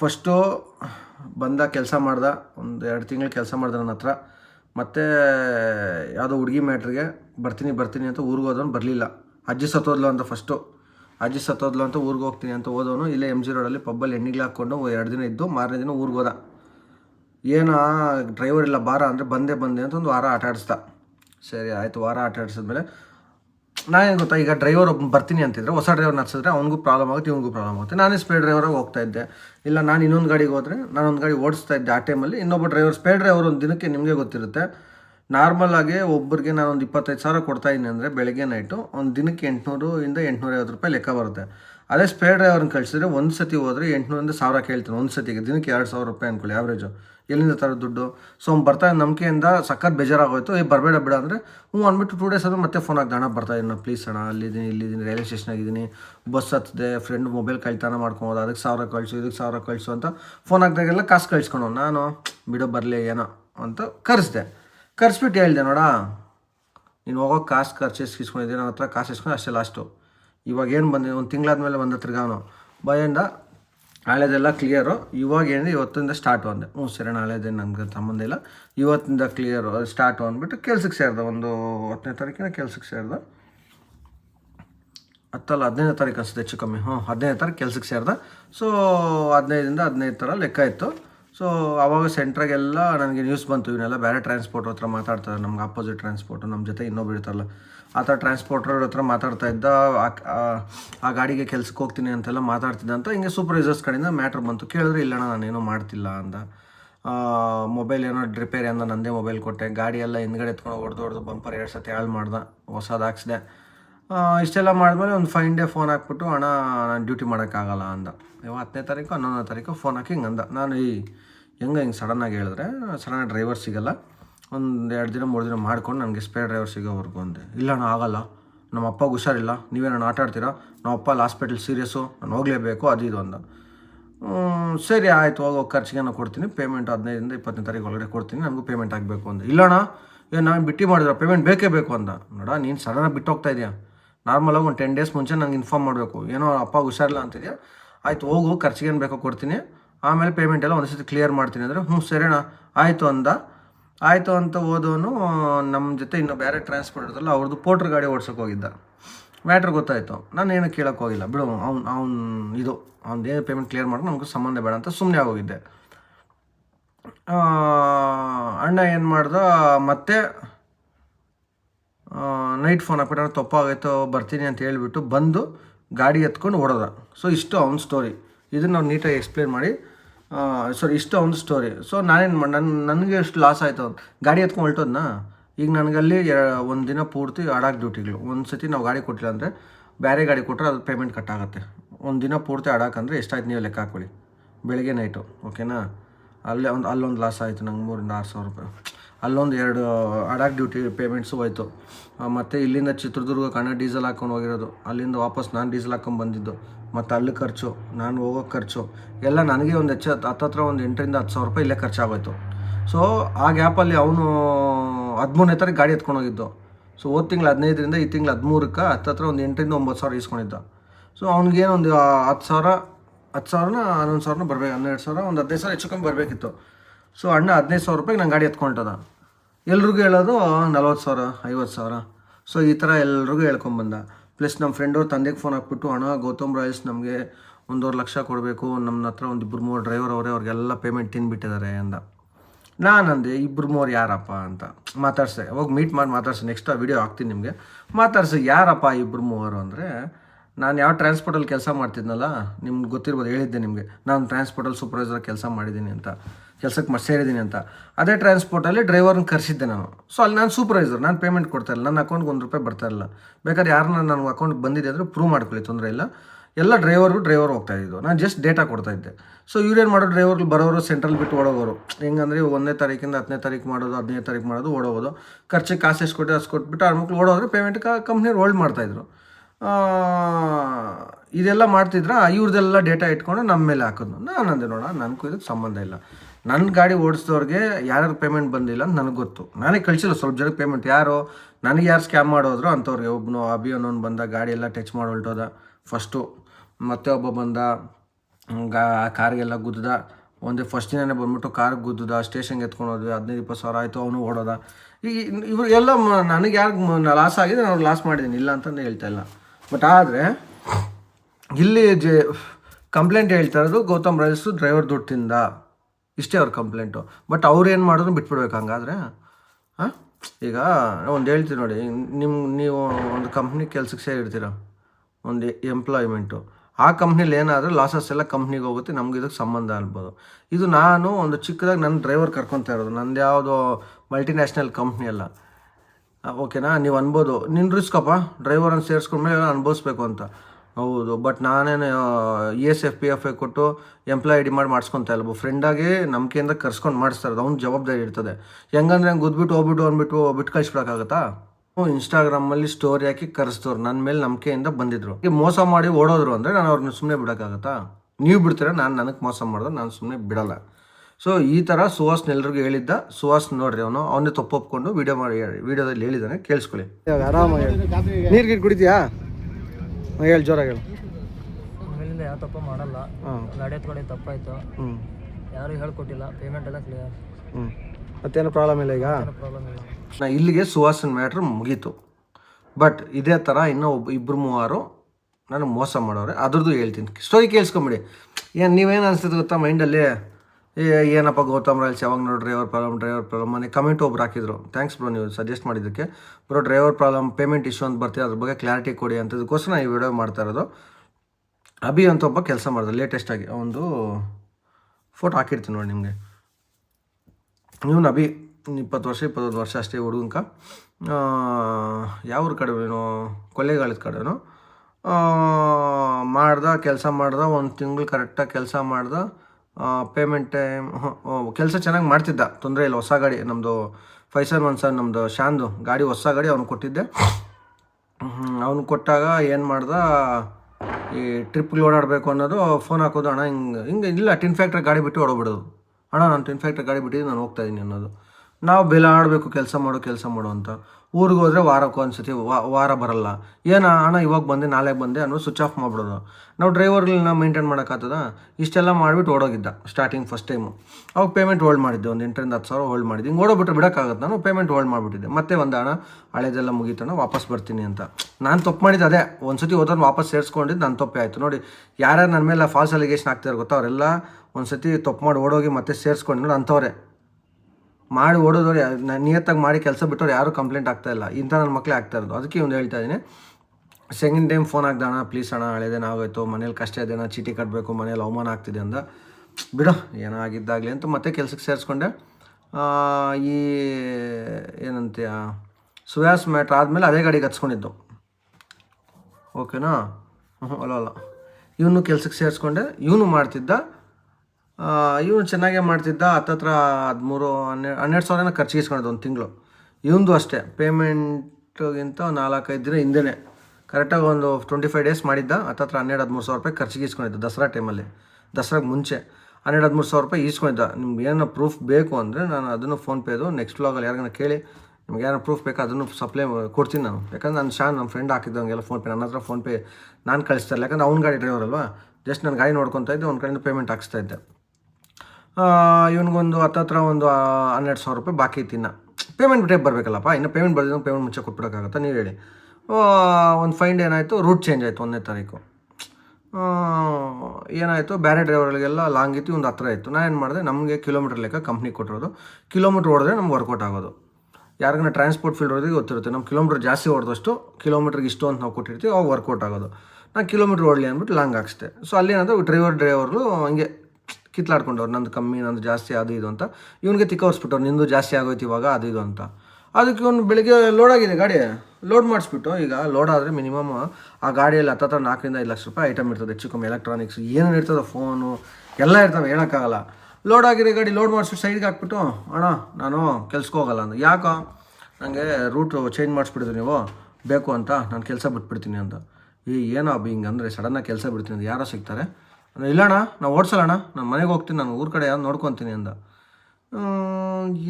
S1: ಫಸ್ಟು ಬಂದ ಕೆಲಸ ಮಾಡ್ದ, ಒಂದು ಎರಡು ತಿಂಗಳು ಕೆಲಸ ಮಾಡ್ದೆ ನನ್ನ ಹತ್ರ. ಮತ್ತು ಯಾವುದೋ ಹುಡುಗಿ ಮ್ಯಾಟ್ರಿಗೆ ಬರ್ತೀನಿ ಬರ್ತೀನಿ ಅಂತ ಊರಿಗೆ ಹೋದವನು ಬರಲಿಲ್ಲ. ಅಜ್ಜಿ ಸತ್ತೋದ್ಲು ಅಂತ ಫಸ್ಟು ಅಜ್ಜಿ ಸತ್ತೋದ್ಲು ಅಂತ ಊರಿಗೆ ಹೋಗ್ತೀನಿ ಅಂತ ಓದೋನು ಇಲ್ಲೇ ಎಂ ಜಿ ರೋಡಲ್ಲಿ ಪಬ್ಬಲ್ಲಿ ಎಣ್ಣೆಗಳು ಹಾಕ್ಕೊಂಡು ಎರಡು ದಿನ ಇದ್ದು ಮಾರನೇ ದಿನ ಊರಿಗೆ ಹೋದ. ಏನು ಡ್ರೈವರ್ ಇಲ್ಲ, ಬಾರ ಅಂದರೆ ಬಂದೇ, ಬಂದೆ ಅಂತ ಒಂದು ವಾರ ಆಟ ಸರಿ, ಆಯಿತು, ವಾರ ಆಟ ಆಡಿಸಿದ್ಮೇಲೆ ನಾನೇನು ಗೊತ್ತಾ, ಈಗ ಡ್ರೈವರ್ ಒಬ್ಬ ಬರ್ತೀನಿ ಅಂತಿದ್ರೆ, ಹೊಸ ಡ್ರೈವರ್ ನಡ್ಸಿದ್ರೆ ಅವನಿಗೂ ಪ್ರಾಬ್ಲಮ್ ಆಗುತ್ತೆ, ಇವನಿಗೂ ಪ್ರಾಬ್ಲಮ್ ಆಗುತ್ತೆ. ನಾನೇ ಸ್ಪೇಡ್ ಡ್ರೈವರಾಗಿ ಹೋಗ್ತಾ ಇದ್ದೆ. ಇಲ್ಲ, ನಾನು ಇನ್ನೊಂದು ಗಾಡಿಗೆ ಹೋದರೆ, ನಾನು ಒಂದು ಗಾಡಿ ಓಡಿಸ್ತಾ ಇದ್ದೆ ಆ ಟೈಮಲ್ಲಿ ಇನ್ನೊಬ್ಬ ಡ್ರೈವರ್ ಸ್ಪೇಡ್ ಡ್ರೈವರ್ ಒಂದು ದಿನಕ್ಕೆ ನಿಮಗೆ ಗೊತ್ತಿರುತ್ತೆ. ನಾರ್ಮಲ್ ಆಗಿ ಒಬ್ಬರಿಗೆ ನಾನು ಒಂದು ಇಪ್ಪತ್ತೈದು ಸಾವಿರ ಕೊಡ್ತಾ ಇದ್ದೀನಿ ಅಂದರೆ ಬೆಳಗ್ಗೆ ನೈಟು ಒಂದು ದಿನಕ್ಕೆ ಎಂಟುನೂರು ಇಂದ ಎಂಟುನೂರೈವತ್ತು ರೂಪಾಯಿ ಲೆಕ್ಕ ಬರುತ್ತೆ. ಅದೇ ಸ್ಪೇಡ್ ಡ್ರೈವರ್ನ ಕಳಿಸಿದ್ರೆ ಒಂದು ಸತಿ ಹೋದರೆ ಎಂಟುನೂರಿಂದ ಸಾವಿರ ಕೇಳ್ತೀನಿ, ಒಂದು ಸತಿಗೆ. ದಿನಕ್ಕೆ ಎರಡು ಸಾವಿರ ರೂಪಾಯಿ ಅಂದ್ಕೊಳ್ಳಿ ಆವ್ರೇಜು ಎಲ್ಲಿಂದ ತರೋ ದುಡ್ಡು? ಸೊ ಅವ್ನು ಬರ್ತಾ ನಂಬಿಕೆಯಿಂದ ಸಖತ್ ಬೇಜಾರಾಗೋಯ್ತು. ಏ, ಬರಬೇಡ, ಬಿಡ ಅಂದರೆ ಹ್ಞೂ ಅಂದ್ಬಿಟ್ಟು ಟೂ ಡೇಸ್ ಆದರೂ ಮತ್ತೆ ಫೋನ್ ಹಾಕ್ದೆ, ಅಣ್ಣ, ಬರ್ತಾ ಇದ್ದೀನಿ ಪ್ಲೀಸ್ ಅಣ್ಣ, ಅಲ್ಲಿದ್ದೀನಿ, ಇಲ್ಲಿದ್ದೀನಿ ರೈಲ್ವೆ ಸ್ಟೇಷನ್ ಆಗಿದ್ದೀನಿ ಬಸ್ ಹತ್ತಿದೆ ಫ್ರೆಂಡ್ ಮೊಬೈಲ್ ಕಳ್ತಾನ ಮಾಡ್ಕೊಬೋದು ಅದಕ್ಕೆ ಸಾವಿರ ಕಳಿಸು, ಇದಕ್ಕೆ ಸಾವಿರ ಕಳಿಸು ಅಂತ ಫೋನ್ ಹಾಕಿದಾಗೆಲ್ಲ ಕಾಸು ಕಳಿಸ್ಕೊಂಡು ನಾನು, ಬಿಡೋ, ಬರಲಿ, ಏನೋ, ಅಂತ ಕರೆಸ್ದೆ. ಕರೆಸ್ಬಿಟ್ಟು ಹೇಳಿದೆ, ನೋಡ, ನೀನು ಹೋಗೋ ಕಾಸು ಖರ್ಚು ಇಸ್ಕೊಂಡಿದ್ದೀನಿ ಇಸ್ಕೊಂಡಿದ್ದೆ ನನ್ನ ಹತ್ರ ಕಾಸು ಇಸ್ಕೊಂಡು ಅಷ್ಟೇ ಲಾಸ್ಟು ಇವಾಗ ಏನು ಬಂದಿದೆ? ಒಂದು ತಿಂಗಳಾದ್ಮೇಲೆ ಬಂದ ತಿರ್ಗಾನು ಭಯಿಂದ ಹಳೆದೆಲ್ಲ ಕ್ಲಿಯರು ಇವಾಗ ಏನಿದೆ ಇವತ್ತಿಂದ ಸ್ಟಾರ್ಟ್ ಬಂದೆ ಹ್ಞೂ, ಸರಿ, ನಾಳೆದೇನು ನನಗೆ ಸಂಬಂಧ ಇಲ್ಲ. ಇವತ್ತಿಂದ ಕ್ಲಿಯರು ಸ್ಟಾರ್ಟ್ ಅಂದ್ಬಿಟ್ಟು ಕೆಲ್ಸಕ್ಕೆ ಸೇರಿದೆ. ಒಂದು ಹತ್ತನೇ ತಾರೀಕಿನ ಕೆಲ್ಸಕ್ಕೆ ಸೇರಿದೆ. ಹತ್ತಲ್ಲ ಹದಿನೈದು ತಾರೀಕು ಅನಿಸುತ್ತೆ ಹೆಚ್ಚು ಕಮ್ಮಿ. ಹ್ಞೂ ಹದಿನೈದು ತಾರೀಕು ಕೆಲ್ಸಕ್ಕೆ ಸೇರಿದೆ. ಸೊ ಹದಿನೈದರಿಂದ ಹದಿನೈದು ಥರ ಲೆಕ್ಕ ಇತ್ತು. ಸೊ ಆವಾಗ ಸೆಂಟ್ರಾಗೆಲ್ಲ ನನಗೆ ನ್ಯೂಸ್ ಬಂತು. ಇವನ್ನೆಲ್ಲ ಬೇರೆ ಟ್ರಾನ್ಸ್ಪೋರ್ಟ್ ಹತ್ರ ಮಾತಾಡ್ತಾರೆ. ನಮ್ಗೆ ಆಪೋಸಿಟ್ ಟ್ರಾನ್ಸ್ಪೋರ್ಟು ನಮ್ಮ ಜೊತೆ ಇನ್ನೊಬ್ರು ಇರ್ತಾರಲ್ಲ. ಆ ಥರ ಟ್ರಾನ್ಸ್ಪೋರ್ಟರ್ ಹತ್ರ ಮಾತಾಡ್ತಾ ಇದ್ದ, ಆ- ಗಾಡಿಗೆ ಕೆಲ್ಸಕ್ಕೆ ಹೋಗ್ತೀನಿ ಅಂತೆಲ್ಲ ಮಾತಾಡ್ತಿದ್ದ ಅಂತ ಹಿಂಗೆ ಸೂಪರ್ವೈಸರ್ಸ್ ಕಡೆಯಿಂದ ಮ್ಯಾಟ್ರ್ ಬಂತು. ಕೇಳಿದ್ರೆ ಇಲ್ಲಣ್ಣ, ನಾನೇನು ಮಾಡ್ತಿಲ್ಲ ಅಂದ. ಮೊಬೈಲ್ ಏನೋ ರಿಪೇರಿ ಅಂದ, ನಂದೇ ಮೊಬೈಲ್ ಕೊಟ್ಟೆ. ಗಾಡಿ ಎಲ್ಲ ಹಿಂದ್ಗಡೆ ಎತ್ಕೊಂಡು ಹೊಡೆದು ಹೊಡೆದು ಬಂಪರ್ ಎರಡು ಸತಿ ಹಾಳು ಮಾಡ್ದೆ, ಹೊಸದು ಹಾಕ್ಸಿದೆ. ಇಷ್ಟೆಲ್ಲ ಮಾಡಿದ್ಮೇಲೆ ಒಂದು ಫೈನ್ ಡೇ ಫೋನ್ ಹಾಕ್ಬಿಟ್ಟು, ಅಣ್ಣ, ನಾನು ಡ್ಯೂಟಿ ಮಾಡೋಕ್ಕಾಗಲ್ಲ ಅಂದ. ಇವ ಹತ್ತನೇ ತಾರೀಕು, ಹನ್ನೊಂದನೇ ತಾರೀಕು ಫೋನ್ ಹಾಕಿ ಹಿಂಗೆ ಅಂದ. ನಾನು ಈ ಹೆಂಗೆ ಹಿಂಗೆ ಸಡನ್ನಾಗಿ ಹೇಳಿದ್ರೆ ಸಡನ್ನಾಗಿ ಡ್ರೈವರ್ ಸಿಗಲ್ಲ. ಒಂದು ಎರಡು ದಿನ, ಮೂರು ದಿನ ಮಾಡ್ಕೊಂಡು ನನಗೆ ಸ್ಪೇರ್ ಡ್ರೈವರ್ ಸಿಗೋವರೆಗೂ ಅಂದೆ. ಇಲ್ಲ ಅಣ್ಣ ಆಗಲ್ಲ. ನಮ್ಮ ಅಪ್ಪಗೆ ಹುಷಾರಿಲ್ಲ. ನೀವೇ ಆಟ ಆಡ್ತೀರಾ? ನಮ್ಮ ಅಪ್ಪ ಅಲ್ಲಿ ಹಾಸ್ಪಿಟಲ್ ಸೀರಿಯಸ್ಸು ನಾನು ಹೋಗಲೇಬೇಕು, ಅದು ಇದು ಅಂದ. ಸರಿ ಆಯಿತು, ಹೋಗೋ ಖರ್ಚಿಗೆ ನಾನು ಕೊಡ್ತೀನಿ. ಪೇಮೆಂಟ್ ಹದಿನೈದರಿಂದ ಇಪ್ಪತ್ತನೇ ತಾರೀಕು ಒಳಗಡೆ ಕೊಡ್ತೀನಿ. ನನಗೂ ಪೇಮೆಂಟ್ ಆಗಬೇಕು ಅಂದ. ಇಲ್ಲಣ್ಣ ಏನು ನಾನು ಬಿಟ್ಟು ಮಾಡಿದ್ರೆ? ಪೇಮೆಂಟ್ ಬೇಕೇ ಬೇಕು ಅಂದ. ನೋಡ, ನೀನು ಸಡನ್ನಾಗಿ ಬಿಟ್ಟು ಹೋಗ್ತಾ ಇದೆಯಾ ನಾರ್ಮಲಾಗಿ ಒಂದು ಟೆನ್ ಡೇಸ್ ಮುಂಚೆ ನಂಗೆ ಇನ್ಫಾರ್ಮ್ ಮಾಡಬೇಕು. ಏನೋ ಅಪ್ಪ ಹುಷಾರಿಲ್ಲ ಅಂತಿದ್ಯಾ? ಆಯಿತು, ಹೋಗು ಖರ್ಚಿಗೆ ಏನು ಬೇಕೋ ಕೊಡ್ತೀನಿ. ಆಮೇಲೆ ಪೇಮೆಂಟ್ ಎಲ್ಲ ಒಂದು ಸರ್ತಿ ಕ್ಲಿಯರ್ ಮಾಡ್ತೀನಿ ಅಂದರೆ ಹ್ಞೂ ಸರಿಣ್ಣ ಆಯಿತು ಅಂದ. ಆಯಿತು ಅಂತ ಹೋದವನು ನಮ್ಮ ಜೊತೆ ಇನ್ನೂ ಬೇರೆ ಟ್ರಾನ್ಸ್ಪೋರ್ಟ್ ಇರ್ತಲ್ಲ ಅವ್ರದ್ದು ಪೋಟ್ರ್ ಗಾಡಿ ಓಡ್ಸೋಕೆ ಹೋಗಿದ್ದ. ಮ್ಯಾಟ್ರ್ ಗೊತ್ತಾಯಿತು. ನಾನು ಏನು ಕೇಳೋಕೆ ಹೋಗಿಲ್ಲ. ಬಿಡು, ಅವ್ನು ಅವ್ನು ಇದು, ಅವ್ನು ಏನು ಪೇಮೆಂಟ್ ಕ್ಲಿಯರ್ ಮಾಡಿ ನಮಗೂ ಸಂಬಂಧ ಬೇಡ ಅಂತ ಸುಮ್ಮನೆ ಆಗೋಗಿದ್ದೆ. ಅಣ್ಣ ಏನು ಮಾಡ್ದ, ಮತ್ತೆ ನೈಟ್ ಫೋನ್ ಹಾಕ್ಬಿಟ್ಟು ತಪ್ಪಾಗೈತೋ ಬರ್ತೀನಿ ಅಂತ ಹೇಳಿಬಿಟ್ಟು ಬಂದು ಗಾಡಿ ಎತ್ಕೊಂಡು ಓಡೋದ. ಸೊ ಇಷ್ಟು ಅವ್ನ ಸ್ಟೋರಿ ಇದನ್ನು ನಾವು ನೀಟಾಗಿ ಎಕ್ಸ್ಪ್ಲೇನ್ ಮಾಡಿ ಸಾರಿ ಇಷ್ಟು ಒಂದು ಸ್ಟೋರಿ ಸೊ ನಾನೇನು ಮಾಡಿ ನನ್ನ ನನಗೆ ಎಷ್ಟು ಲಾಸ್ ಆಯಿತು. ಗಾಡಿ ಎತ್ಕೊಂಡು ಹೊಲ್ಟೋದ್ನ? ಈಗ ನನಗಲ್ಲಿ ಒಂದು ದಿನ ಪೂರ್ತಿ ಅಡಾಕ್ ಡ್ಯೂಟಿಗಳು ಒಂದು ಸತಿ ನಾವು ಗಾಡಿ ಕೊಟ್ಟಿಲ್ಲ ಅಂದರೆ ಬೇರೆ ಗಾಡಿ ಕೊಟ್ಟರೆ ಅದು ಪೇಮೆಂಟ್ ಕಟ್ಟಾಗತ್ತೆ ಒಂದು ದಿನ ಪೂರ್ತಿ ಅಡಾಕ್ ಅಂದರೆ ಎಷ್ಟಾಯ್ತು ನೀವು ಲೆಕ್ಕ ಹಾಕೊಳ್ಳಿ. ಬೆಳಗ್ಗೆ ನೈಟು ಓಕೆನಾ ಅಲ್ಲೇ ಒಂದು, ಅಲ್ಲೊಂದು ಲಾಸ್ ಆಯಿತು ನಂಗೆ ಮೂರಿಂದ ಆರು ಸಾವಿರ ರೂಪಾಯಿ. ಅಲ್ಲೊಂದು ಎರಡು ಅಡಾಕ್ ಡ್ಯೂಟಿ ಪೇಮೆಂಟ್ಸು ಹೋಯ್ತು. ಮತ್ತು ಇಲ್ಲಿಂದ ಚಿತ್ರದುರ್ಗ ಕಣ್ಣ ಡೀಸೆಲ್ ಹಾಕೊಂಡು ಹೋಗಿರೋದು. ಅಲ್ಲಿಂದ ವಾಪಸ್ ನಾನು ಡೀಸೆಲ್ ಹಾಕೊಂಡು ಬಂದಿದ್ದು. ಮತ್ತು ಅಲ್ಲಿ ಖರ್ಚು, ನಾನು ಹೋಗೋ ಖರ್ಚು, ಎಲ್ಲ ನನಗೆ ಒಂದು ಹೆಚ್ಚು ಹತ್ತತ್ರ ಒಂದು ಎಂಟರಿಂದ ಹತ್ತು ಸಾವಿರ ರೂಪಾಯಿ ಇಲ್ಲೇ ಖರ್ಚಾಗೋಯ್ತು. ಸೊ ಆ ಗ್ಯಾಪಲ್ಲಿ ಅವನು ಹದಿಮೂರನೇ ತಾರೀಕು ಗಾಡಿ ಎತ್ಕೊಂಡೋಗಿದ್ದು ಸೊ ಹೋದ ತಿಂಗಳು ಹದಿನೈದರಿಂದ ಈ ತಿಂಗಳು ಹದಿಮೂರಕ್ಕೆ ಹತ್ತತ್ರ ಒಂದು ಎಂಟರಿಂದ ಒಂಬತ್ತು ಸಾವಿರ ಇಸ್ಕೊಂಡಿದ್ದ ಸೊ ಅವ್ನಿಗೇನು ಒಂದು ಹತ್ತು ಸಾವಿರ, ಹತ್ತು ಸಾವಿರನ ಹನ್ನೊಂದು ಸಾವಿರನ ಬರಬೇಕು, ಹನ್ನೆರಡು ಸಾವಿರ, ಒಂದು ಹದಿನೈದು ಸಾವಿರ ಹೆಚ್ಚು ಕಮ್ಮಿ ಬರಬೇಕಿತ್ತು. ಸೊ ಅಣ್ಣ ಹದಿನೈದು ಸಾವಿರ ರೂಪಾಯಿಗೆ ನಾನು ಗಾಡಿ ಎತ್ಕೊಂಡದ ಎಲ್ರಿಗೂ ಹೇಳೋದು ನಲ್ವತ್ತು ಸಾವಿರ, ಐವತ್ತು ಸಾವಿರ. ಸೊ ಈ ಥರ ಎಲ್ರಿಗೂ ಹೇಳ್ಕೊಂಬಂದ ಪ್ಲಸ್ ನಮ್ಮ ಫ್ರೆಂಡವ್ರ ತಂದೆಗೆ ಫೋನ್ ಹಾಕ್ಬಿಟ್ಟು ಹಣ ಗೌತಮ್ ರಾಯಲ್ಸ್ ನಮಗೆ ಒಂದೂವರೆ ಲಕ್ಷ ಕೊಡಬೇಕು ನಮ್ಮ ಹತ್ರ ಒಂದು ಇಬ್ಬರು ಮೂವರು ಡ್ರೈವರ್ ಅವರೇ, ಅವ್ರಿಗೆಲ್ಲ ಪೇಮೆಂಟ್ ತಿನ್ಬಿಟ್ಟಿದ್ದಾರೆ ಅಂದ. ನಾನಂದೆ ಇಬ್ಬರು ಮೂರು ಯಾರಪ್ಪ? ಅಂತ. ಮಾತಾಡ್ಸೆ. ಅವಾಗ ಮೀಟ್ ಮಾಡಿ ಮಾತಾಡ್ಸೆ. ನೆಕ್ಸ್ಟ್ ಆ ವಿಡಿಯೋ ಹಾಕ್ತೀನಿ ನಿಮಗೆ. ಮಾತಾಡ್ಸೆ, ಯಾರಪ್ಪ ಇಬ್ಬರು ಮೂವರು? ಅಂದರೆ, ನಾನು ಯಾವ ಟ್ರಾನ್ಸ್ಪೋರ್ಟಲ್ಲಿ ಕೆಲಸ ಮಾಡ್ತಿದ್ನಲ್ಲ, ನಿಮ್ಗೆ ಗೊತ್ತಿರ್ಬೋದು, ಹೇಳಿದ್ದೆ ನಿಮಗೆ. ನಾನು ಟ್ರಾನ್ಸ್ಪೋರ್ಟಲ್ಲಿ ಸೂಪರ್ವೈಸರ್ ಕೆಲಸ ಮಾಡಿದ್ದೀನಿ, ಅಂತ. ಕೆಲಸಕ್ಕೆ ಮತ್ತೆ ಸೇರಿದ್ದೀನಿ ಅಂತ. ಅದೇ ಟ್ರಾನ್ಸ್ಪೋರ್ಟಲ್ಲಿ ಡ್ರೈವರ್ನ ಕರೆಸಿದ್ದೆ ನಾನು. ಸೊ ಅಲ್ಲಿ ನಾನು ಸೂಪರ್ವೈಸರ್ ನಾನು ಪೇಮೆಂಟ್ ಕೊಡ್ತಾ ಇಲ್ಲ ನನ್ನ ಅಕೌಂಟ್ಗೆ ಒಂದು ರೂಪಾಯಿ ಬರ್ತಾ ಇಲ್ಲ ಬೇಕಾದ್ರೆ ಯಾರನ್ನ ನನ್ನ ಅಕೌಂಟ್ ಬಂದಿದೆ ಅಂದರೆ ಪ್ರೂವ್ ಮಾಡ್ಕೊಳ್ಳಿ, ತೊಂದರೆ ಇಲ್ಲ. ಎಲ್ಲ ಡ್ರೈವರು ಡ್ರೈವರ್ ಹೋಗ್ತಾ ಇದ್ದು ನಾನು ಜಸ್ಟ್ ಡೇಟಾ ಕೊಡ್ತಾ ಇದ್ದೆ. ಸೊ ಇವ್ರೇನು ಮಾಡೋ ಡ್ರೈವರ್ಗಳು ಬರೋರು ಸೆಂಟ್ರಲ್ ಬಿಟ್ಟು ಓಡೋಗೋರು. ಹೆಂಗಂದ್ರೆ ಒಂದನೇ ತಾರೀಕಿಂದ ಹತ್ತನೇ ತಾರೀಕು ಮಾಡೋದು, ಹದಿನೈದು ತಾರೀಕು ಮಾಡೋದು, ಓಡೋಗೋದು. ಖರ್ಚಿಗೆ ಕಾಸು ಎಷ್ಟು ಕೊಟ್ಟು ಅಷ್ಟು ಕೊಟ್ಬಿಟ್ಟು ಆ ಮಕ್ಳು ಓಡೋದ್ರೆ ಪೇಮೆಂಟ್ ಕಂಪ್ನಿಯವ್ರು ಹೋಲ್ಡ್ ಮಾಡ್ತಾಯಿದ್ರು ಇದೆಲ್ಲ ಮಾಡ್ತಿದ್ರ ಇವ್ರದ್ದೆಲ್ಲ ಡೇಟಾ ಇಟ್ಕೊಂಡು ನಮ್ಮ ಮೇಲೆ ಹಾಕೋದು ನಾನು ಅಂದೆ ನೋಡೋಣ ನನಗೂ ಇದಕ್ಕೆ ಸಂಬಂಧ ಇಲ್ಲ. ನನ್ನ ಗಾಡಿ ಓಡಿಸಿದವ್ರಿಗೆ ಯಾರ್ಯಾರು ಪೇಮೆಂಟ್ ಬಂದಿಲ್ಲ ಅಂತ ನನಗೆ ಗೊತ್ತು. ನಾನೇ ಕಳಿಸಿಲ್ಲ, ಸ್ವಲ್ಪ ಜನಕ್ಕೆ ಪೇಮೆಂಟ್ ಯಾರು, ನನಗೆ ಯಾರು ಸ್ಕ್ಯಾಮ್ ಮಾಡೋದ್ರು ಅಂಥವ್ರಿಗೆ ಒಬ್ಬನು ಅಭಿ ಅನ್ನೋನು ಬಂದ, ಗಾಡಿ ಎಲ್ಲ ಟಚ್ ಮಾಡಿ ಹೊಲ್ಟೋದ. ಫಸ್ಟು ಮತ್ತೆ ಒಬ್ಬ ಬಂದ ಗಾ ಕಾರ್ಗೆಲ್ಲ ಗುದ್ದದ ಒಂದೇ ಫಸ್ಟ್ ದಿನನೇ ಬಂದ್ಬಿಟ್ಟು ಕಾರ್ ಗುದ್ದದ ಸ್ಟೇಷನ್ಗೆ ಎತ್ಕೊಂಡು ಹೋದ್ವಿ, ಹದಿನೈದು, ಇಪ್ಪತ್ತು ಸಾವಿರ ಆಯಿತು, ಅವನು ಓಡೋದ. ಈಗ ಇವರು ಎಲ್ಲ ನನಗೆ ಯಾರು ಲಾಸ್ ಆಗಿದೆ ನಾನು ಲಾಸ್ ಮಾಡಿದ್ದೀನಿ, ಇಲ್ಲ ಅಂತಂದು ಹೇಳ್ತಾ ಇಲ್ಲ. ಬಟ್ ಆದರೆ, ಇಲ್ಲಿ ಜೆ ಕಂಪ್ಲೇಂಟ್ ಹೇಳ್ತಾ ಇರೋದು ಗೌತಮ್ ರಾಜಸ್ಸು ಡ್ರೈವರ್ ದುಡ್ಡು ತಿಂದ ಇಷ್ಟೇ ಅವ್ರ ಕಂಪ್ಲೇಂಟು ಬಟ್ ಅವ್ರು ಏನು ಮಾಡಿದ್ರು ಬಿಟ್ಬಿಡ್ಬೇಕು ಹಂಗಾದ್ರೆ? ಹಾಂ? ಈಗ ಒಂದು ಹೇಳ್ತೀನಿ ನೋಡಿ ನಿಮ್ಮ ನೀವು ಒಂದು ಕಂಪ್ನಿ ಕೆಲ್ಸಕ್ಕೆ ಸೇರಿರ್ತೀರ, ಒಂದು ಎಂಪ್ಲಾಯ್ಮೆಂಟು ಆ ಕಂಪ್ನಿಲಿ ಏನಾದರೂ ಲಾಸಸ್ ಎಲ್ಲ ಕಂಪ್ನಿಗೆ ಹೋಗುತ್ತೆ, ನಮ್ಗೆ ಇದಕ್ಕೆ ಸಂಬಂಧ ಅನ್ಬೋದು ಇದು ನಾನು ಒಂದು ಚಿಕ್ಕದಾಗಿ ನನ್ನ ಡ್ರೈವರ್ ಕರ್ಕೊತಾ ಇರೋದು, ನಂದು ಯಾವುದೋ ಮಲ್ಟಿನ್ಯಾಷನಲ್ ಕಂಪ್ನಿ ಅಲ್ಲ. ಓಕೆನಾ ನೀವು ಅನ್ಬೋದು. ನಿನ್ನ ರಿಸ್ಕಪ್ಪ ಡ್ರೈವರನ್ನು ಸೇರಿಸ್ಕೊಂಡ್ಮೇಲೆ ಅನುಭವಿಸ್ಬೇಕು ಅಂತ. ಹೌದು ಬಟ್ ನಾನೇನು E S F P F I ಕೊಟ್ಟು ಎಂಪ್ಲಾಯ್ ಡಿ ಮಾಡಿ ಮಾಡಿಸ್ಕೊತಾ ಇಲ್ಲ. ಫ್ರೆಂಡಾಗಿ ನಂಬಿಕೆಯಿಂದ ಕರ್ಸ್ಕೊಂಡು ಮಾಡಿಸ್ತಾರೆ ಅವ್ನ ಜವಾಬ್ದಾರಿ ಇರ್ತದೆ. ಹೆಂಗಂದ್ರೆ ಹಂಗೆ ಗುದ್ಬಿಟ್ಟು ಹೋಗ್ಬಿಟ್ಟು ಅಂದ್ಬಿಟ್ಟು ಬಿಟ್ಟು ಕಳಿಸ್ಬಿಡೋಕ್ಕಾಗತ್ತಾ ಇನ್ಸ್ಟಾಗ್ರಾಮಲ್ಲಿ ಸ್ಟೋರಿ ಹಾಕಿ ಕರೆಸ್ತವ್ರು. ನನ್ನ ಮೇಲೆ ನಂಬಿಕೆಯಿಂದ ಬಂದಿದ್ರು. ಈಗ ಮೋಸ ಮಾಡಿ ಓಡೋದ್ರು ಅಂದರೆ ನಾನು ಅವ್ರನ್ನ ಸುಮ್ಮನೆ ಬಿಡೋಕ್ಕಾಗತ್ತಾ? ನೀವು ಬಿಡ್ತೀರ? ನಾನು ನನಗೆ ಮೋಸ ಮಾಡಿದ್ರೆ ನಾನು ಸುಮ್ಮನೆ ಬಿಡಲ್ಲ. ಸೊ ಈ ಥರ ಸುಹಾಸ್ನ ಎಲ್ರಿಗೂ ಹೇಳಿದ್ದ. ಸುಹಾಸ್ ನೋಡ್ರಿ ಅವನು, ಅವನೇ ತಪ್ಪೊಪ್ಕೊಂಡು ವಿಡಿಯೋ ಮಾಡಿ ವಿಡಿಯೋದಲ್ಲಿ ಹೇಳಿದ್ದಾನೆ. ಕೇಳಿಸ್ಕೊಳ್ಳಿ. ಆರಾಮಾಗಿ ನೀರು ಕುಡಿತೀಯಾ? ಹೇಳಿ ಜೋರಾಗಿ ಹೇಳು.
S3: ಯಾವ ತಪ್ಪು ಮಾಡಲ್ಲ.
S1: ಹಾಂ.
S3: ಗಾಡಿ ಎತ್ಕೊಂಡು ತಪ್ಪಾಯ್ತು.
S1: ಹ್ಞೂ
S3: ಯಾರು ಹೇಳ್ಕೊಟ್ಟಿಲ್ಲ. ಪೇಮೆಂಟ್ ಎಲ್ಲ ಕ್ಲಿಯರ್
S1: ಹ್ಞೂ ಮತ್ತೇನು ಪ್ರಾಬ್ಲಮ್ ಇಲ್ಲ ಈಗ?
S3: ಪ್ರಾಬ್ಲಮ್ ಇಲ್ಲ.
S1: ನಾ ಇಲ್ಲಿಗೆ ಸುಹಾಸನ್ ಮ್ಯಾಟ್ರ್ ಮುಗೀತು. ಬಟ್ ಇದೇ ಥರ ಇನ್ನೂ ಒಬ್ಬ ಇಬ್ಬರು ಮೂವರು ನಾನು ಮೋಸ ಮಾಡೋರೆ. ಅದ್ರದ್ದು ಹೇಳ್ತೀನಿ. ಸ್ಟೋರಿ ಕೇಳಿಸ್ಕೊಂಬಿಡಿ. ಏನು ನೀವೇನು ಅನಿಸ್ತದೆ ಗೊತ್ತಾ ಮೈಂಡಲ್ಲಿ ಏನಪ್ಪ ಗೌತಮ್ ರಾಯ್ಸ್ ಯಾವಾಗ ನೋಡಿ ಡ್ರೈವರ್ ಪ್ರಾಬ್ಲಮ್ ಡ್ರೈವರ್ ಪ್ರಾಬ್ಲಮ್ ಮನೆ ಕಮೆಂಟ್ ಒಬ್ರು ಹಾಕಿದ್ರು. ಥ್ಯಾಂಕ್ಸ್ ಬ್ರೋ ನೀವು ಸಜೆಸ್ಟ್ ಮಾಡಿದ್ದಕ್ಕೆ. Bro driver problem payment issue ಅಂತ ಬರ್ತೀವಿ ಅದ್ರ ಬಗ್ಗೆ ಕ್ಲಾರಿಟಿ ಕೊಡಿ ಅಂತದಕ್ಕೋಸ್ಕರ ನಾನು ಈ ವಿಡಿಯೋ ಮಾಡ್ತಾ ಇರೋದು. ಅಭಿ ಅಂತ ಒಬ್ಬ ಕೆಲಸ ಮಾಡಿದೆ ಲೇಟೆಸ್ಟಾಗಿ ಒಂದು ಫೋಟೋ ಹಾಕಿರ್ತೀನಿ ನೋಡಿ ನಿಮಗೆ. ಇವನು ಅಭಿ, ಇಪ್ಪತ್ತು ವರ್ಷ, ಇಪ್ಪತ್ತೊಂದು ವರ್ಷ ಅಷ್ಟೇ ಹುಡುಗಂಕ. ಯಾವ ಊರ ಕಡೆನೋ, ಕೊಲೆಗಾಲದ ಕಡೆನೋ ಮಾಡ್ದ, ಕೆಲಸ ಮಾಡ್ದ, ಒಂದು ತಿಂಗಳು ಕರೆಕ್ಟಾಗಿ ಕೆಲಸ ಮಾಡ್ದ. ಪೇಮೆಂಟ್ ಟೈಮ್ ಕೆಲಸ ಚೆನ್ನಾಗಿ ಮಾಡ್ತಿದ್ದ. ತೊಂದರೆ ಇಲ್ಲ, ಹೊಸ ಗಾಡಿ ನಮ್ಮದು ಫೈವ್ ಸರ್ ಒನ್ ಸರ್ ನಮ್ಮದು ಶಾನ್ದು ಗಾಡಿ, ಹೊಸ ಗಾಡಿ ಅವ್ನು ಕೊಟ್ಟಿದ್ದೆ. ಅವನು ಕೊಟ್ಟಾಗ ಏನು ಮಾಡ್ದ, ಈ ಟ್ರಿಪ್ಗೆ ಓಡಾಡಬೇಕು ಅನ್ನೋದು ಫೋನ್ ಹಾಕೋದು, ಅಣ್ಣ, ಹಿಂಗೆ ಹಿಂಗೆ ಇಲ್ಲ, ಟಿನ್ ಫ್ಯಾಕ್ಟ್ರಿ ಗಾಡಿ ಬಿಟ್ಟು ಓಡೋಗ್ಬಿಡೋದು. ಅಣ್ಣ, ನಾನು ಟಿನ್ ಫ್ಯಾಕ್ಟ್ರಿ ಗಾಡಿ ಬಿಟ್ಟಿದ್ದು ನಾನು ಹೋಗ್ತಾಯಿದ್ದೀನಿ ಅನ್ನೋದು. ನಾವು ಬೆಲೆ ಆಡಬೇಕು, ಕೆಲಸ ಮಾಡು ಕೆಲಸ ಮಾಡು ಅಂತ. ಊರಿಗೆ ಹೋದರೆ ವಾರಕ್ಕೆ ಒಂದ್ಸತಿ, ವಾ- ವಾರ ಬರಲ್ಲ. ಏನ ಅಣ್ಣ ಇವಾಗ ಬಂದೆ ನಾಳೆ ಬಂದೆ ಅನ್ನೋ ಸ್ವಿಚ್ ಆಫ್ ಮಾಡ್ಬಿಡೋದು. ನಾವು ಡ್ರೈವರ್ಗಳನ್ನ ಮೇಂಟೈನ್ ಮಾಡೋಕ್ಕಾಗ್ತದ ಇಷ್ಟೆಲ್ಲ ಮಾಡಿಬಿಟ್ಟು ಓಡೋಗಿದ್ದ ಸ್ಟಾರ್ಟಿಂಗ್ ಫಸ್ಟ್ ಟೈಮು ಅವಾಗ ಪೇಮೆಂಟ್ ಹೋಲ್ಡ್ ಮಾಡಿದ್ದೆ, ಒಂದು ಎಂಟರಿಂದ ಹತ್ತು ಸಾವಿರ ಹೋಲ್ಡ್ ಮಾಡಿದ್ದೆ. ಹಿಂಗೆ ಓಡೋಬಿಟ್ಟು ಬಿಡೋಕ್ಕಾಗತ್ತೆ, ನಾನು ಪೇಮೆಂಟ್ ಹೋಲ್ಡ್ ಮಾಡಿಬಿಟ್ಟಿದ್ದೆ. ಮತ್ತೆ ಒಂದು ಹಣ ಹಳೇದೆಲ್ಲ ಮುಗೀತಣ್ಣ, ವಾಪಸ್ ಬರ್ತೀನಿ ಅಂತ. ನಾನು ತಪ್ಪು ಮಾಡಿದ್ದು ಅದೇ ಒಂದು ಸತಿ ವಾಪಸ್ ಸೇರಿಸ್ಕೊಂಡಿದ್ದು ನಾನು ತಪ್ಪೇ ಆಯಿತು. ನೋಡಿ, ಯಾರ್ಯಾರು ನನ್ನ ಮೇಲೆ ಫಾಲ್ಸ್ ಅಲಿಗೇಷನ್ ಆಗ್ತಾರೆ ಗೊತ್ತಾ? ಅವರೆಲ್ಲ ಒಂದು ಸತಿ ತಪ್ಪು ಮಾಡಿ ಓಡೋಗಿ ಮತ್ತೆ ಸೇರಿಸ್ಕೊಂಡು ಅಂಥವ್ರೆ. ಮಾಡಿ ಓಡೋದವ್ರು ನಿಯತ್ತಾಗಿ ಮಾಡಿ ಕೆಲಸ ಬಿಟ್ಟವ್ರು ಯಾರೂ ಕಂಪ್ಲೇಂಟ್ ಆಗ್ತಾ ಇಲ್ಲ. ಇಂಥ ನನ್ನ ಮಕ್ಕಳೇ ಆಗ್ತಾ ಇರೋದು. ಅದಕ್ಕೆ ಒಂದು ಹೇಳ್ತಾ ಇದ್ದೀನಿ ಸೆಕೆಂಡ್ ಟೈಮ್ ಫೋನ್ ಆಗ್ದ ಅಣ್ಣ ಪ್ಲೀಸ್ ಅಣ್ಣ ಹಳೇದೇನೋ ಆಗೋಯ್ತು ಮನೇಲಿ ಕಷ್ಟ ಇದೆ ಅಣ್ಣ ಚೀಟಿ ಕಟ್ಟಬೇಕು ಮನೇಲಿ ಅವಮಾನ ಆಗ್ತಿದೆ ಅಂತ ಬಿಡೋ, ಏನೋ ಆಗಿದ್ದಾಗಲಿ ಅಂತ ಮತ್ತೆ ಕೆಲಸಕ್ಕೆ ಸೇರಿಸ್ಕೊಂಡೆ. ಈ ಏನಂತೀಯ ಸುಯಾಸ್ ಮ್ಯಾಟ್ರ್ ಆದಮೇಲೆ ಅದೇ ಗಾಡಿಗೆ ಹಚ್ಕೊಂಡಿದ್ದು ಓಕೆನಾ ಹ್ಞೂ ಅಲ್ಲ ಅಲ್ಲ. ಇವನು ಕೆಲಸಕ್ಕೆ ಸೇರಿಸ್ಕೊಂಡೆ. ಇವನು ಮಾಡ್ತಿದ್ದ. ಇವನು ಚೆನ್ನಾಗೇ ಮಾಡ್ತಿದ್ದ, ಹತ್ತತ್ರ ಹದಿಮೂರು ಹನ್ನೆರಡು ಹನ್ನೆರಡು ಸಾವಿರನ ಖರ್ಚು ಇಸ್ಕೊಂಡಿದ್ದು ಒಂದು ತಿಂಗಳು. ಇವಂದು ಅಷ್ಟೇ, ಪೇಮೆಂಟ್ಗಿಂತ ನಾಲ್ಕೈದು ದಿನ ಹಿಂದೆನೇ. ಕರೆಕ್ಟಾಗಿ ಒಂದು ಟ್ವೆಂಟಿ ಫೈವ್ ಡೇಸ್ ಮಾಡಿದ್ದ, ಹತ್ತತ್ರ ಹನ್ನೆರಡು, ಹದಿಮೂರು ಸಾವಿರ ರೂಪಾಯಿ ಖರ್ಚಿಗೆ ಇಸ್ಕೊಂಡಿದ್ದು ದಸರಾ ಟೈಮಲ್ಲಿ ದಸರಾಗೆ ಮುಂಚೆ. ಹನ್ನೆರಡು, ಹದಿಮೂರು ಸಾವಿರ ರೂಪಾಯಿ ಈಸ್ಕೊಂಡಿದ್ದ. ನಿಮ್ಗೆ ಏನೋ ಪ್ರೂಫ್ ಬೇಕು ಅಂದರೆ ನಾನು ಅದನ್ನು ಫೋನ್ಪೇದು ನೆಕ್ಸ್ಟ್ ವ್ಲಾಗಲ್ಲಿ ಯಾರಿಗಾನ ಕೇಳಿ, ನಿಮ್ಗೆ ಏನೋ ಪ್ರೂಫ್ ಬೇಕು ಅದನ್ನು ಸಪ್ಲೈ ಕೊಡ್ತೀನಿ ನಾನು. ಯಾಕಂದ್ರೆ ನಾನು ಶಾನ್ ನಮ್ಮ ಫ್ರೆಂಡ್ ಹಾಕಿದ್ದಂಗೆಲ್ಲ ಫೋನ್ಪೇ ನನ್ನ ಹತ್ರ ಫೋನ್ಪೇ ನಾನು ಕಳಿಸ್ತಾ ಇಲ್ಲ ಯಾಕಂದ್ರೆ ಅವ್ನ ಗಾಡಿ ಡ್ರೈವರ್ ಅಲ್ವಾ? ಜಸ್ಟ್ ನಾನು ಗಾಡಿ ನೋಡ್ಕೊತಾ ಇದ್ದೆ, ಒಂದು ಕಡೆಯಿಂದ ಪೇಮೆಂಟ್ ಹಾಕ್ಸ್ತಾ ಇದ್ದೆ. ಇವನಿಗೊಂದು ಹತ್ತತ್ರ ಒಂದು ಹನ್ನೆರಡು ಸಾವಿರ ರೂಪಾಯಿ ಬಾಕಿ ಇತ್ತು ಇನ್ನು ಪೇಮೆಂಟ್ ಟೈಪ್ ಬರಬೇಕಲ್ಲಪ್ಪ, ಇನ್ನು ಪೇಮೆಂಟ್ ಬರ್ದಿದ್ದು ಪೇಮೆಂಟ್ ಮುಂಚೆ ಕೊಟ್ಬಿಡೋಕ್ಕಾಗತ್ತಾ? ನೀವು ಹೇಳಿ. ಒಂದು ಫೈಂಡ್ ಏನಾಯಿತು ರೂಟ್ ಚೇಂಜ್ ಆಯಿತು ಒಂದನೇ ತಾರೀಕು. ಏನಾಯಿತು ಬೇರೆ ಡ್ರೈವರ್ಗಳಿಗೆಲ್ಲ ಲಾಂಗ್ ಇತ್ತು ಒಂದು ಹತ್ರ ಇತ್ತು. ನಾನು ಏನು ಮಾಡಿದೆ, ನಮಗೆ ಕಿಲೋಮೀಟರ್ ಲೆಕ್ಕ ಕಂಪ್ನಿ ಕೊಟ್ಟಿರೋದು. ಕಿಲೋಮೀಟ್ರ್ ಹೊಡೆದ್ರೆ ನಮ್ಗೆ ವರ್ಕೌಟ್ ಆಗೋದು. ಯಾರಿಗಾನ ಟ್ರಾನ್ಸ್ಪೋರ್ಟ್ ಫೀಲ್ಡ್ ಹೊಡೆದ್ರೆ ಗೊತ್ತಿರುತ್ತೆ. ನಮ್ಮ ಕಿಲೋಮೀಟ್ರ್ ಜಾಸ್ತಿ ಹೊಡೆದಷ್ಟು ಕಿಲೋಮೀಟ್ರಿಗೆ ಇಷ್ಟು ಅಂತ ನಾವು ಕೊಟ್ಟಿರ್ತೀವಿ, ಅವಾಗ ವರ್ಕೌಟ್ ಆಗೋದು. ನಾನು ಕಿಲೋಮೀಟ್ರ್ ಓಡಲಿ ಅಂದ್ಬಿಟ್ಟು ಲಾಂಗ್ ಹಾಕ್ಸ್ದೆ. ಸೊ ಅಲ್ಲಿ ಏನಾದರೂ ಡ್ರೈವರ್ ಡ್ರೈವರ್ಗಳು ಹಂಗೆ ಕಿತ್ಲಾಡ್ಕೊಂಡವ್ರು, ನಂದು ಕಮ್ಮಿ, ನಂದು ಜಾಸ್ತಿ, ಅದು, ಇದು ಅಂತ. ಇವನಿಗೆ ತಿಕ್ಕವರ್ಸ್ಬಿಟ್ಟವ್ರು ನಿಂದು ಜಾಸ್ತಿ ಆಗೋಯ್ತು ಇವಾಗ, ಅದು, ಇದು ಅಂತ. ಅದಕ್ಕೆ ಇವನು ಬೆಳಿಗ್ಗೆ ಲೋಡ್ ಆಗಿದೆ ಗಾಡಿ. ಲೋಡ್ ಮಾಡಿಸ್ಬಿಟ್ಟು ಈಗ ಲೋಡ್ ಆದರೆ ಮಿನಿಮಮ್ ಆ ಗಾಡಿಯಲ್ಲಿ ಹತ್ತತ್ರ ನಾಲ್ಕರಿಂದ ಐದು ಲಕ್ಷ ರೂಪಾಯಿ ಐಟಮ್ ಇರ್ತದೆ. ಹೆಚ್ಚು ಕಮ್ಮಿ ಎಲೆಕ್ಟ್ರಾನಿಕ್ಸ್ ಏನೇನು ಇರ್ತದೆ ಫೋನು ಎಲ್ಲ ಇರ್ತವೆ, ಹೇಳೋಕ್ಕಾಗಲ್ಲ. ಲೋಡ್ ಆಗಿರೋ ಗಾಡಿ ಲೋಡ್ ಮಾಡಿಸ್ಬಿಟ್ಟು ಸೈಡ್ಗೆ ಹಾಕ್ಬಿಟ್ಟು, ಅಣ್ಣ, ನಾನು ಕೆಲ್ಸಕ್ಕೆ ಹೋಗಲ್ಲ ಅಂದ. ಯಾಕೋ? ನನಗೆ ರೂಟ್ ಚೇಂಜ್ ಮಾಡಿಸ್ಬಿಡಿದ್ರು ನೀವು, ಬೇಕು ಅಂತ, ನಾನು ಕೆಲಸ ಬಿಟ್ಬಿಡ್ತೀನಿ ಅಂತ. ಈ ಏನೋ ಹಿಂಗೆ ಅಂದರೆ ಸಡನ್ನಾಗಿ ಕೆಲಸ ಬಿಡ್ತೀನಿ ಅಂತ ಯಾರೋ ಸಿಗ್ತಾರೆ. ಇಲ್ಲಣ್ಣ ನಾವು ಓಡಿಸಲ್ಲಣ್ಣ ನಾನು ಮನೆಗೆ ಹೋಗ್ತೀನಿ, ನಾನು ಊರ ಕಡೆ ಯಾವ್ದು ನೋಡ್ಕೊತೀನಿ ಅಂದ.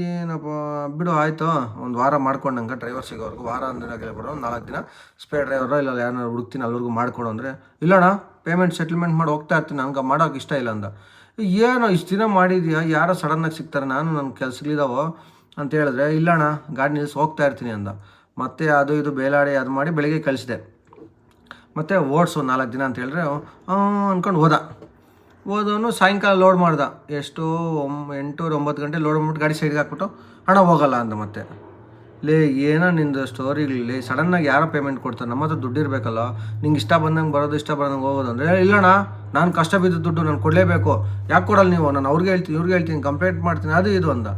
S1: ಏನಪ್ಪ, ಬಿಡು, ಆಯಿತು. ಒಂದು ವಾರ ಮಾಡ್ಕೊಂಡಂಗೆ ಡ್ರೈವರ್ ಸಿಗೋವರೆಗೂ, ವಾರ ಅಂದ್ರೆ ಬಿಡು, ಒಂದು ನಾಲ್ಕು ದಿನ. ಸ್ಪೇರ್ ಡ್ರೈವರ ಇಲ್ಲ ಯಾರನ್ನ ಹುಡುಕ್ತೀನಿ ಅಲ್ಲಿವರೆಗೂ ಮಾಡ್ಕೊಡು ಅಂದರೆ ಇಲ್ಲಣ್ಣ ಪೇಮೆಂಟ್ ಸೆಟಲ್ಮೆಂಟ್ ಮಾಡಿ ಹೋಗ್ತಾ ಇರ್ತೀನಿ ನನಗೆ ಮಾಡೋಕೆ ಇಷ್ಟ ಇಲ್ಲ ಅಂದ. ಏನೋ ಇಷ್ಟು ದಿನ ಮಾಡಿದ್ಯಾ? ಯಾರೋ ಸಡನ್ನಾಗಿ ಸಿಗ್ತಾರೆ, ನಾನು ನನ್ನ ಕೆಲಸಗಳಿದಾವೋ ಅಂತ ಹೇಳಿದ್ರೆ ಇಲ್ಲಣ್ಣ ಗಾಡಿ ನಿಲ್ಲಿಸಿ ಹೋಗ್ತಾ ಇರ್ತೀನಿ ಅಂದ. ಮತ್ತೆ ಅದು ಇದು, ಬೇಲಾಡಿ ಅದು ಮಾಡಿ ಬೆಳಿಗ್ಗೆ ಕಳಿಸಿದೆ. ಮತ್ತು ಓಡಿಸು ನಾಲ್ಕು ದಿನ ಅಂತ ಹೇಳಿದ್ರೆ ಅಂದ್ಕೊಂಡು ಹೋದ. ಹೋದವನು ಸಾಯಂಕಾಲ ಲೋಡ್ ಮಾಡ್ದ. ಎಷ್ಟು ಒಮ್ ಎಂಟೂರು ಒಂಬತ್ತು ಗಂಟೆ ಲೋಡ್ ಮಾಡ್ಬಿಟ್ಟು ಗಾಡಿ ಸೈಡ್ಗೆ ಹಾಕ್ಬಿಟ್ಟು ಹಣ ಹೋಗಲ್ಲ ಅಂದ ಮತ್ತೆ. ಲೇ, ಏನೋ ನಿಂದು ಸ್ಟೋರಿಗಳಲ್ಲಿ ಸಡನ್ನಾಗಿ ಯಾರೋ ಪೇಮೆಂಟ್ ಕೊಡ್ತಾರೆ. ನಮ್ಮ ಹತ್ರ ದುಡ್ಡು ಇರಬೇಕಲ್ಲ. ನಿಂಗೆ ಇಷ್ಟ ಬಂದಂಗೆ ಬರೋದು, ಇಷ್ಟ ಬಂದಂಗೆ ಹೋಗೋದು ಅಂದರೆ ಇಲ್ಲಣ್ಣ, ನಾನು ಕಷ್ಟ ಬಿದ್ದ ದುಡ್ಡು ನಾನು ಕೊಡಲೇಬೇಕು. ಯಾಕೆ ಕೊಡಲ್ಲ ನೀವು? ನಾನು ಅವ್ರಿಗೆ ಹೇಳ್ತೀನಿ ಇವ್ರಿಗೆ ಹೇಳ್ತೀನಿ ಕಂಪ್ಲೇಂಟ್ ಮಾಡ್ತೀನಿ, ಅದು ಇದು ಅಂದ.